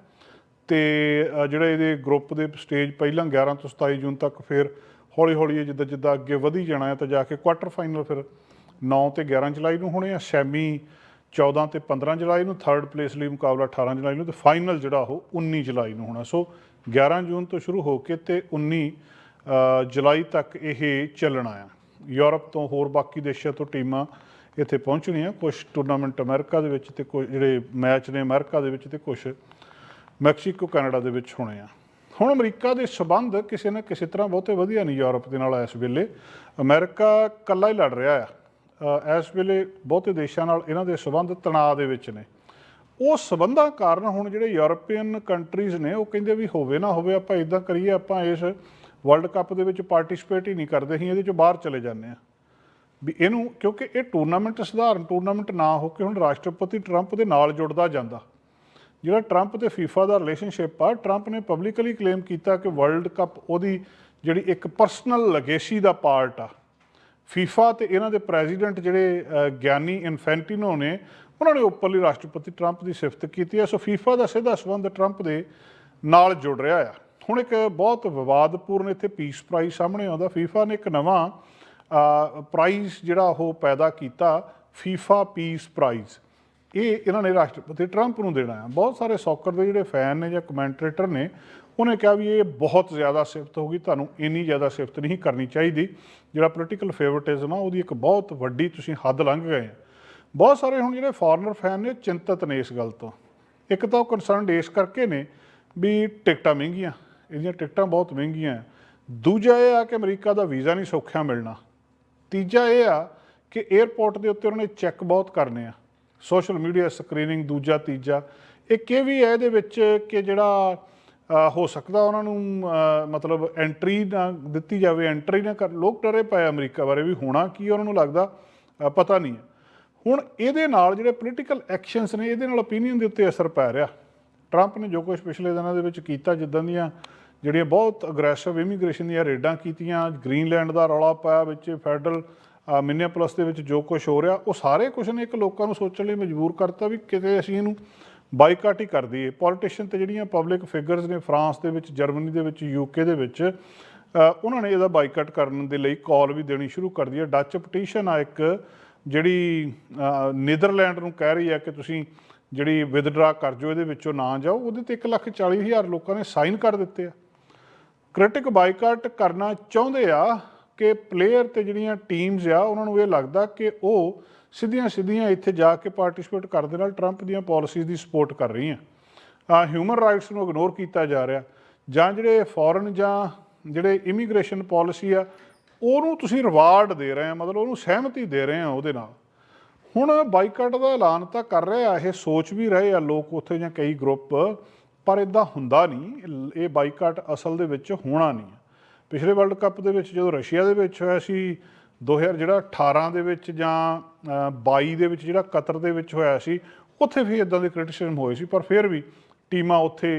ਤੇ ਜਿਹੜਾ ਇਹਦੇ ਗਰੁੱਪ ਦੇ ਸਟੇਜ ਪਹਿਲਾਂ 11 ਤੋਂ 27 ਜੂਨ ਤੱਕ ਫਿਰ ਹੌਲੀ ਹੌਲੀ ਜਿੱਦਾਂ ਜਿੱਦਾਂ ਅੱਗੇ ਵਧੀ ਜਾਣਾ ਹੈ ਤਾਂ ਜਾ ਕੇ ਕੁਆਟਰ ਫਾਈਨਲ ਫਿਰ 9 ਤੇ 11 ਜੁਲਾਈ ਨੂੰ ਹੋਣੇ ਆ, ਸੈਮੀ 14 ਤੇ 15 ਜੁਲਾਈ ਨੂੰ ਥਰਡ ਪਲੇਸ ਲਈ ਮੁਕਾਬਲਾ 18 ਜੁਲਾਈ ਨੂੰ ਤੇ ਫਾਈਨਲ ਜਿਹੜਾ ਉਹ 19 ਜੁਲਾਈ ਨੂੰ ਹੋਣਾ। ਸੋ 11 ਜੂਨ ਤੋਂ ਸ਼ੁਰੂ ਹੋ ਕੇ ਤੇ 19 ਜੁਲਾਈ ਤੱਕ ਇਹ ਚੱਲਣਾ ਆ। ਯੂਰਪ ਤੋਂ ਹੋਰ ਬਾਕੀ ਦੇਸ਼ਾਂ ਤੋਂ ਟੀਮਾਂ ਇੱਥੇ ਪਹੁੰਚਣੀਆਂ। ਕੁਝ ਟੂਰਨਾਮੈਂਟ ਅਮਰੀਕਾ ਦੇ ਵਿੱਚ ਤੇ ਕੁਝ ਜਿਹੜੇ ਮੈਚ ਨੇ ਅਮਰੀਕਾ ਦੇ ਵਿੱਚ ਤੇ ਕੁਝ ਮੈਕਸੀਕੋ, ਕੈਨੇਡਾ ਦੇ ਵਿੱਚ ਹੋਣੇ ਆ। ਹੁਣ ਅਮਰੀਕਾ ਦੇ ਸਬੰਧ ਕਿਸੇ ਨਾ ਕਿਸੇ ਤਰ੍ਹਾਂ ਬਹੁਤੇ ਵਧੀਆ ਨਹੀਂ ਯੂਰਪ ਦੇ ਨਾਲ ਇਸ ਵੇਲੇ। ਅਮਰੀਕਾ ਇਕੱਲਾ ਹੀ ਲੜ ਰਿਹਾ ਆ। ਇਸ ਵੇਲੇ ਬਹੁਤੇ ਦੇਸ਼ਾਂ ਨਾਲ ਇਹਨਾਂ ਦੇ ਸਬੰਧ ਤਣਾਅ ਦੇ ਵਿੱਚ ਨੇ। ਉਹ ਸਬੰਧਾਂ ਕਾਰਨ ਹੁਣ ਜਿਹੜੇ ਯੂਰਪੀਅਨ ਕੰਟਰੀਜ਼ ਨੇ, ਉਹ ਕਹਿੰਦੇ ਵੀ ਹੋਵੇ ਨਾ ਹੋਵੇ, ਆਪਾਂ ਇਦਾਂ ਕਰੀਏ, ਆਪਾਂ ਇਸ ਵਰਲਡ ਕੱਪ ਦੇ ਵਿੱਚ ਪਾਰਟਿਸਿਪੇਟ ਹੀ ਨਹੀਂ ਕਰਦੇ, ਅਸੀਂ ਇਹਦੇ ਚੋਂ ਬਾਹਰ ਚਲੇ ਜਾਂਦੇ ਆ ਵੀ ਇਹਨੂੰ ਕਿਉਂਕਿ ਇਹ ਟੂਰਨਾਮੈਂਟ ਸਧਾਰਨ ਟੂਰਨਾਮੈਂਟ ਨਾ ਹੋ ਕੇ ਹੁਣ ਰਾਸ਼ਟਰਪਤੀ ਟਰੰਪ ਦੇ ਨਾਲ ਜੁੜਦਾ ਜਾਂਦਾ। ਜਿਹੜਾ ਟਰੰਪ ਤੇ ਫੀਫਾ ਦਾ ਰਿਲੇਸ਼ਨਸ਼ਿਪ ਆ ਟਰੰਪ ਨੇ ਪਬਲਿਕਲੀ ਕਲੇਮ ਕੀਤਾ ਕਿ ਵਰਲਡ ਕੱਪ ਉਹਦੀ ਜਿਹੜੀ ਇੱਕ ਪਰਸਨਲ ਲਗੇਸੀ ਦਾ ਪਾਰਟ ਆ। ਫੀਫਾ ਤੇ ਇਹਨਾਂ ਦੇ ਪ੍ਰੈਜ਼ੀਡੈਂਟ ਜਿਹੜੇ ਗਿਆਨੀ ਇਨਫੈਂਟਿਨੋ ਨੇ, ਉਹਨਾਂ ਨੇ ਉੱਪਰਲੀ ਰਾਸ਼ਟਰਪਤੀ ਟਰੰਪ ਦੀ ਸਿਫਤ ਕੀਤੀ ਹੈ। ਸੋ ਫੀਫਾ ਦਾ ਸਿੱਧਾ ਸੰਬੰਧ ਟਰੰਪ ਦੇ ਨਾਲ ਜੁੜ ਰਿਹਾ ਆ। ਹੁਣ ਇੱਕ ਬਹੁਤ ਵਿਵਾਦਪੂਰਨ ਇੱਥੇ ਪੀਸ ਪ੍ਰਾਈਜ਼ ਸਾਹਮਣੇ ਆਉਂਦਾ। ਫੀਫਾ ਨੇ ਇੱਕ ਨਵਾਂ ਪ੍ਰਾਈਜ਼ ਜਿਹੜਾ ਉਹ ਪੈਦਾ ਕੀਤਾ ਫੀਫਾ ਪੀਸ ਪ੍ਰਾਈਜ਼ ਇਹ ਇਹਨਾਂ ਨੇ ਰਾਸ਼ਟਰਪਤੀ ਟਰੰਪ ਨੂੰ ਦੇਣਾ ਹੈ। ਬਹੁਤ ਸਾਰੇ ਸੌਕਰ ਦੇ ਜਿਹੜੇ ਫੈਨ ਨੇ ਜਾਂ ਕਮੈਂਟੇਟਰ ਨੇ, ਉਹਨੇ ਕਿਹਾ ਵੀ ਇਹ ਬਹੁਤ ਜ਼ਿਆਦਾ ਸਿਫਤ ਹੋ ਗਈ ਤੁਹਾਨੂੰ ਇੰਨੀ ਜ਼ਿਆਦਾ ਸਿਫਤ ਨਹੀਂ ਕਰਨੀ ਚਾਹੀਦੀ। ਜਿਹੜਾ ਪੋਲੀਟੀਕਲ ਫੇਵਰਟਿਜ਼ਮ ਆ, ਉਹਦੀ ਇੱਕ ਬਹੁਤ ਵੱਡੀ ਤੁਸੀਂ ਹੱਦ ਲੰਘ ਗਏ ਆ ਬਹੁਤ ਸਾਰੇ ਹੁਣ ਜਿਹੜੇ ਫੋਰਨਰ ਫੈਨ ਨੇ ਚਿੰਤਤ ਨੇ ਇਸ ਗੱਲ ਤੋਂ। ਇੱਕ ਤਾਂ ਉਹ ਕੰਸਰਨ ਇਸ ਕਰਕੇ ਨੇ ਵੀ ਟਿਕਟਾਂ ਮਹਿੰਗੀਆਂ, ਇਹਦੀਆਂ ਟਿਕਟਾਂ ਬਹੁਤ ਮਹਿੰਗੀਆਂ ਦੂਜਾ ਇਹ ਆ ਕਿ ਅਮਰੀਕਾ ਦਾ ਵੀਜ਼ਾ ਨਹੀਂ ਸੌਖਿਆ ਮਿਲਣਾ। ਤੀਜਾ ਇਹ ਆ ਕਿ 에ਅਰਪੋਰਟ ਦੇ ਉੱਤੇ ਉਹਨਾਂ ਨੇ ਚੈੱਕ ਬਹੁਤ ਕਰਨੇ ਆ। ਸੋਸ਼ਲ ਮੀਡੀਆ ਸਕਰੀਨਿੰਗ, ਦੂਜਾ, ਤੀਜਾ। ਇੱਕ ਇਹ ਵੀ ਹੈ ਇਹਦੇ ਵਿੱਚ ਕਿ ਜਿਹੜਾ ਹੋ ਸਕਦਾ ਉਹਨਾਂ ਨੂੰ ਮਤਲਬ ਐਂਟਰੀ ਨਾ ਦਿੱਤੀ ਜਾਵੇ ਐਂਟਰੀ ਨਾ ਕਰ, ਲੋਕ ਡਰੇ ਪਏ ਅਮਰੀਕਾ ਬਾਰੇ ਵੀ ਹੋਣਾ ਕੀ ਉਹਨਾਂ ਨੂੰ ਲੱਗਦਾ ਪਤਾ ਨਹੀਂ ਹੈ। ਹੁਣ ਇਹਦੇ ਨਾਲ ਜਿਹੜੇ ਪੋਲੀਟੀਕਲ ਐਕਸ਼ਨਸ ਨੇ, ਇਹਦੇ ਨਾਲ ਓਪੀਨੀਅਨ ਦੇ ਉੱਤੇ ਅਸਰ ਪੈ ਰਿਹਾ। ਟਰੰਪ ਨੇ ਜੋ ਕੁਝ ਪਿਛਲੇ ਦਿਨਾਂ ਦੇ ਵਿੱਚ ਕੀਤਾ, ਜਿੱਦਾਂ ਦੀਆਂ ਜਿਹੜੀਆਂ ਬਹੁਤ ਅਗਰੈਸਿਵ ਇਮੀਗ੍ਰੇਸ਼ਨ ਦੀਆਂ ਰੇਡਾਂ ਕੀਤੀਆਂ ਗ੍ਰੀਨਲੈਂਡ ਦਾ ਰੌਲਾ ਪਾਇਆ ਵਿੱਚ ਫੈਡਰਲ ਮਿਨੀਆਪੋਲਿਸ ਦੇ ਵਿੱਚ ਜੋ ਕੁਝ ਹੋ ਰਿਹਾ ਉਹ ਸਾਰੇ ਕੁਝ ਨੇ ਇੱਕ ਲੋਕਾਂ ਨੂੰ ਸੋਚਣ ਲਈ ਮਜਬੂਰ ਕਰਤਾ ਵੀ ਕਿਤੇ ਅਸੀਂ ਇਹਨੂੰ ਬਾਈਕਾਟ ਹੀ ਕਰ ਦਈਏ। ਪੋਲੀਟੀਸ਼ੀਅਨ ਤੇ ਜਿਹੜੀਆਂ ਪਬਲਿਕ ਫਿਗਰਸ ਨੇ ਫਰਾਂਸ ਦੇ ਵਿੱਚ ਜਰਮਨੀ ਦੇ ਵਿੱਚ ਯੂਕੇ ਦੇ ਵਿੱਚ ਉਹਨਾਂ ਨੇ ਇਹਦਾ ਬਾਈਕਾਟ ਕਰਨ ਦੇ ਲਈ ਕਾਲ ਵੀ ਦੇਣੀ ਸ਼ੁਰੂ ਕਰ ਦਿੱਤੀ ਹੈ। ਡੱਚ ਪਟੀਸ਼ਨ ਆ ਇੱਕ ਜਿਹੜੀ ਨੀਦਰਲੈਂਡ ਨੂੰ ਕਹਿ ਰਹੀ ਹੈ ਕਿ ਤੁਸੀਂ ਜਿਹੜੀ ਵਿਦਡਰਾ ਕਰ ਜੋ ਇਹਦੇ ਵਿੱਚੋਂ ਨਾ ਜਾਓ ਉਹਦੇ ਤੇ 1,40,000 ਲੋਕਾਂ ਨੇ ਸਾਈਨ ਕਰ ਦਿੱਤੇ ਆ। ਕ੍ਰਿਟਿਕ ਬਾਈਕਾਟ ਕਰਨਾ ਚਾਹੁੰਦੇ ਆ ਕਿ ਪਲੇਅਰ ਤੇ ਜਿਹੜੀਆਂ ਟੀਮਸ ਆ, ਉਹਨਾਂ ਨੂੰ ਇਹ ਲੱਗਦਾ ਕਿ ਉਹ ਸਿੱਧੀਆਂ ਸਿੱਧੀਆਂ ਇੱਥੇ ਜਾ ਕੇ ਪਾਰਟਿਸਿਪੇਟ ਕਰਦੇ ਨਾਲ ਟਰੰਪ ਦੀਆਂ ਪਾਲਿਸੀਜ਼ ਦੀ ਸਪੋਰਟ ਕਰ ਰਹੀਆਂ। ਆ ਹਿਊਮਨ ਰਾਈਟਸ ਨੂੰ ਇਗਨੋਰ ਕੀਤਾ ਜਾ ਰਿਹਾ। ਜਾਂ ਜਿਹੜੇ ਫੋਰਨ ਜਾਂ ਜਿਹੜੇ ਇਮੀਗ੍ਰੇਸ਼ਨ ਪਾਲਿਸੀ ਆ, ਉਹਨੂੰ ਤੁਸੀਂ ਰਿਵਾਰਡ ਦੇ ਰਹੇ ਆ, ਮਤਲਬ ਉਹਨੂੰ ਸਹਿਮਤੀ ਦੇ ਰਹੇ ਆ ਉਹਦੇ ਨਾਲ। ਹੁਣ ਬਾਈਕਾਟ ਦਾ ਐਲਾਨ ਤਾਂ ਕਰ ਰਹੇ ਆ ਇਹ ਸੋਚ ਵੀ ਰਹੇ ਆ ਲੋਕ ਉੱਥੇ ਜਾਂ ਕਈ ਗਰੁੱਪ ਪਰ ਇਦਾਂ ਹੁੰਦਾ ਨਹੀਂ। ਇਹ ਬਾਈਕਾਟ ਅਸਲ ਦੇ ਵਿੱਚ ਹੋਣਾ ਨਹੀਂ। ਹੈ ਪਿਛਲੇ ਵਰਲਡ ਕੱਪ ਦੇ ਵਿੱਚ ਜਦੋਂ ਰਸ਼ੀਆ ਦੇ ਵਿੱਚ ਹੋਇਆ ਸੀ 2000 ਜਿਹੜਾ 18 ਦੇ ਵਿੱਚ ਜਾਂ ਅ, 22 ਦੇ ਵਿੱਚ ਜਿਹੜਾ ਕਤਰ ਦੇ ਵਿੱਚ ਹੋਇਆ ਸੀ ਉੱਥੇ ਵੀ ਇਦਾਂ ਦੇ ਕ੍ਰਿਟਿਸਿਜ਼ਮ ਹੋਏ ਸੀ ਪਰ ਫਿਰ ਵੀ ਟੀਮਾਂ ਉੱਥੇ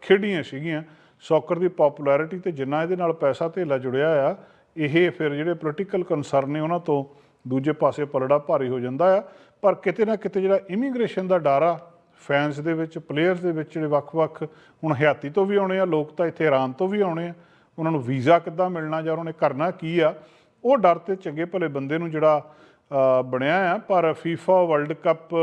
ਖੇਡੀਆਂ ਸੀਗੀਆਂ। ਸੌਕਰ ਦੀ ਪਪੂਲੈਰਿਟੀ ਤੇ ਜਿੰਨਾ ਇਹਦੇ ਨਾਲ ਪੈਸਾ ਧੇਲਾ ਜੁੜਿਆ ਆ ਇਹ ਫਿਰ ਜਿਹੜੇ ਪੋਲੀਟੀਕਲ ਕੰਸਰਨ ਨੇ ਉਹਨਾਂ ਤੋਂ ਦੂਜੇ ਪਾਸੇ ਪਲੜਾ ਭਾਰੀ ਹੋ ਜਾਂਦਾ ਆ। ਪਰ ਕਿਤੇ ਨਾ ਕਿਤੇ ਜਿਹੜਾ ਇਮੀਗ੍ਰੇਸ਼ਨ ਦਾ ਡਰ ਆ ਫੈਨਸ ਦੇ ਵਿੱਚ ਪਲੇਅਰਸ ਦੇ ਵਿੱਚ ਜਿਹੜੇ ਵੱਖ-ਵੱਖ ਹੁਣ ਹਯਾਤੀ ਤੋਂ ਵੀ ਆਉਣੇ ਆ ਲੋਕ ਤਾਂ ਇੱਥੇ ਇਰਾਨ ਤੋਂ ਵੀ ਆਉਣੇ ਆ। ਉਹਨਾਂ ਨੂੰ ਵੀਜ਼ਾ ਕਿੱਦਾਂ ਮਿਲਣਾ ਜਾਂ ਉਹਨਾਂ ਨੇ ਕਰਨਾ ਕੀ ਆ, ਉਹ ਡਰ ਤੇ ਚੰਗੇ ਭਲੇ ਬੰਦੇ ਨੂੰ ਜਿਹੜਾ ਬਣਿਆ ਆ, ਪਰ ਫੀਫਾ ਵਰਲਡ ਕੱਪ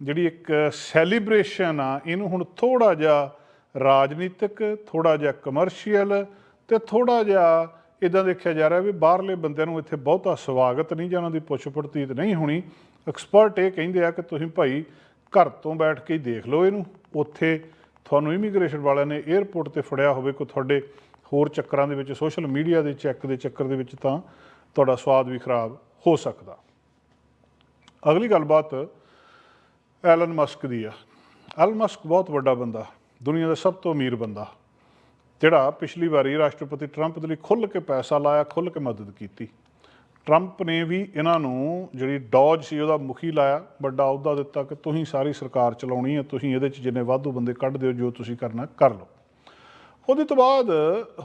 ਜਿਹੜੀ ਇੱਕ ਸੈਲੀਬ੍ਰੇਸ਼ਨ ਆ, ਇਹਨੂੰ ਹੁਣ ਥੋੜਾ ਜਿਹਾ ਰਾਜਨੀਤਿਕ ਥੋੜਾ ਜਿਹਾ ਕਮਰਸ਼ੀਅਲ ਤੇ ਥੋੜਾ ਜਿਹਾ ਇਦਾਂ ਦੇਖਿਆ ਜਾ ਰਿਹਾ ਵੀ ਬਾਹਰਲੇ ਬੰਦਿਆਂ ਨੂੰ ਇੱਥੇ ਬਹੁਤਾ ਸਵਾਗਤ ਨਹੀਂ ਜਾਂ ਉਹਨਾਂ ਦੀ ਪੁੱਛ ਪੜਤੀਤ ਨਹੀਂ ਹੋਣੀ। ਐਕਸਪਰਟ ਇਹ ਕਹਿੰਦੇ ਆ ਕਿ ਤੁਸੀਂ ਭਾਈ ਘਰ ਤੋਂ ਬੈਠ ਕੇ ਦੇਖ ਲਓ ਇਹਨੂੰ। ਉੱਥੇ ਤੁਹਾਨੂੰ ਇਮੀਗ੍ਰੇਸ਼ਨ ਵਾਲਿਆਂ ਨੇ 에ਅਰਪੋਰਟ ਤੇ ਫੜਿਆ ਹੋਵੇ ਕੋਈ ਤੁਹਾਡੇ ਹੋਰ ਚੱਕਰਾਂ ਦੇ ਵਿੱਚ, ਸੋਸ਼ਲ ਮੀਡੀਆ ਦੇ ਚੈੱਕ ਦੇ ਚੱਕਰ ਦੇ ਵਿੱਚ ਤਾਂ ਤੁਹਾਡਾ ਸਵਾਦ ਵੀ ਖਰਾਬ ਹੋ ਸਕਦਾ। ਅਗਲੀ ਗੱਲਬਾਤ ਐਲਨ ਮਸਕ ਦੀ ਆ। ਐਲਨ ਮਸਕ ਬਹੁਤ ਵੱਡਾ ਬੰਦਾ, ਦੁਨੀਆ ਦਾ ਸਭ ਤੋਂ ਅਮੀਰ ਬੰਦਾ, ਜਿਹੜਾ ਪਿਛਲੀ ਵਾਰੀ ਰਾਸ਼ਟਰਪਤੀ ਟਰੰਪ ਦੇ ਲਈ ਖੁੱਲ੍ਹ ਕੇ ਪੈਸਾ ਲਾਇਆ, ਖੁੱਲ੍ਹ ਕੇ ਮਦਦ ਕੀਤੀ। ਟਰੰਪ ਨੇ ਵੀ ਇਹਨਾਂ ਨੂੰ ਜਿਹੜੀ ਡੌਜ ਸੀ, ਉਹਦਾ ਮੁਖੀ ਲਾਇਆ, ਵੱਡਾ ਅਹੁਦਾ ਦਿੱਤਾ ਕਿ ਤੁਸੀਂ ਸਾਰੀ ਸਰਕਾਰ ਚਲਾਉਣੀ ਹੈ, ਤੁਸੀਂ ਇਹਦੇ 'ਚ ਜਿੰਨੇ ਵਾਧੂ ਬੰਦੇ ਕੱਢ ਦਿਓ, ਜੋ ਤੁਸੀਂ ਕਰਨਾ, ਕਰ ਲਓ। ਉਹਦੇ ਤੋਂ ਬਾਅਦ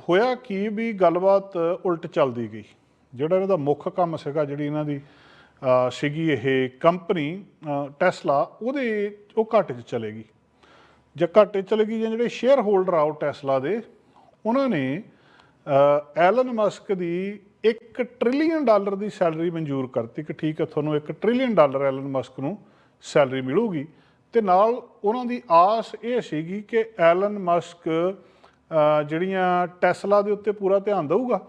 ਹੋਇਆ ਕੀ ਵੀ ਗੱਲਬਾਤ ਉਲਟ ਚੱਲਦੀ ਗਈ। ਜਿਹੜਾ ਇਹਦਾ ਮੁੱਖ ਕੰਮ ਸੀਗਾ, ਜਿਹੜੀ ਇਹਨਾਂ ਦੀ ਸੀਗੀ ਇਹ ਕੰਪਨੀ ਟੈਸਲਾ, ਉਹਦੇ, ਉਹ ਘਾਟੇ 'ਚ ਚਲੇਗੀ ਜੇ ਘਾਟੇ 'ਚ ਚਲੇਗੀ ਜਾਂ ਜਿਹੜੇ ਸ਼ੇਅਰ ਹੋਲਡਰ ਆ ਉਹ ਟੈਸਲਾ ਦੇ, ਉਹਨਾਂ ਨੇ ਐਲਨ ਮਸਕ ਦੀ 1 ਟ੍ਰਿਲੀਅਨ ਡਾਲਰ ਦੀ ਸੈਲਰੀ ਮਨਜ਼ੂਰ ਕਰਤੀ ਕਿ ਠੀਕ ਹੈ, ਤੁਹਾਨੂੰ 1 ਟ੍ਰਿਲੀਅਨ ਡਾਲਰ ਐਲਨ ਮਸਕ ਨੂੰ ਸੈਲਰੀ ਮਿਲੂਗੀ। ਤੇ ਨਾਲ ਉਹਨਾਂ ਦੀ ਆਸ ਇਹ ਸੀਗੀ ਕਿ ਐਲਨ ਮਸਕ ਜਿਹੜੀਆਂ ਟੈਸਲਾ ਦੇ ਉੱਤੇ ਪੂਰਾ ਧਿਆਨ ਦੇਊਗਾ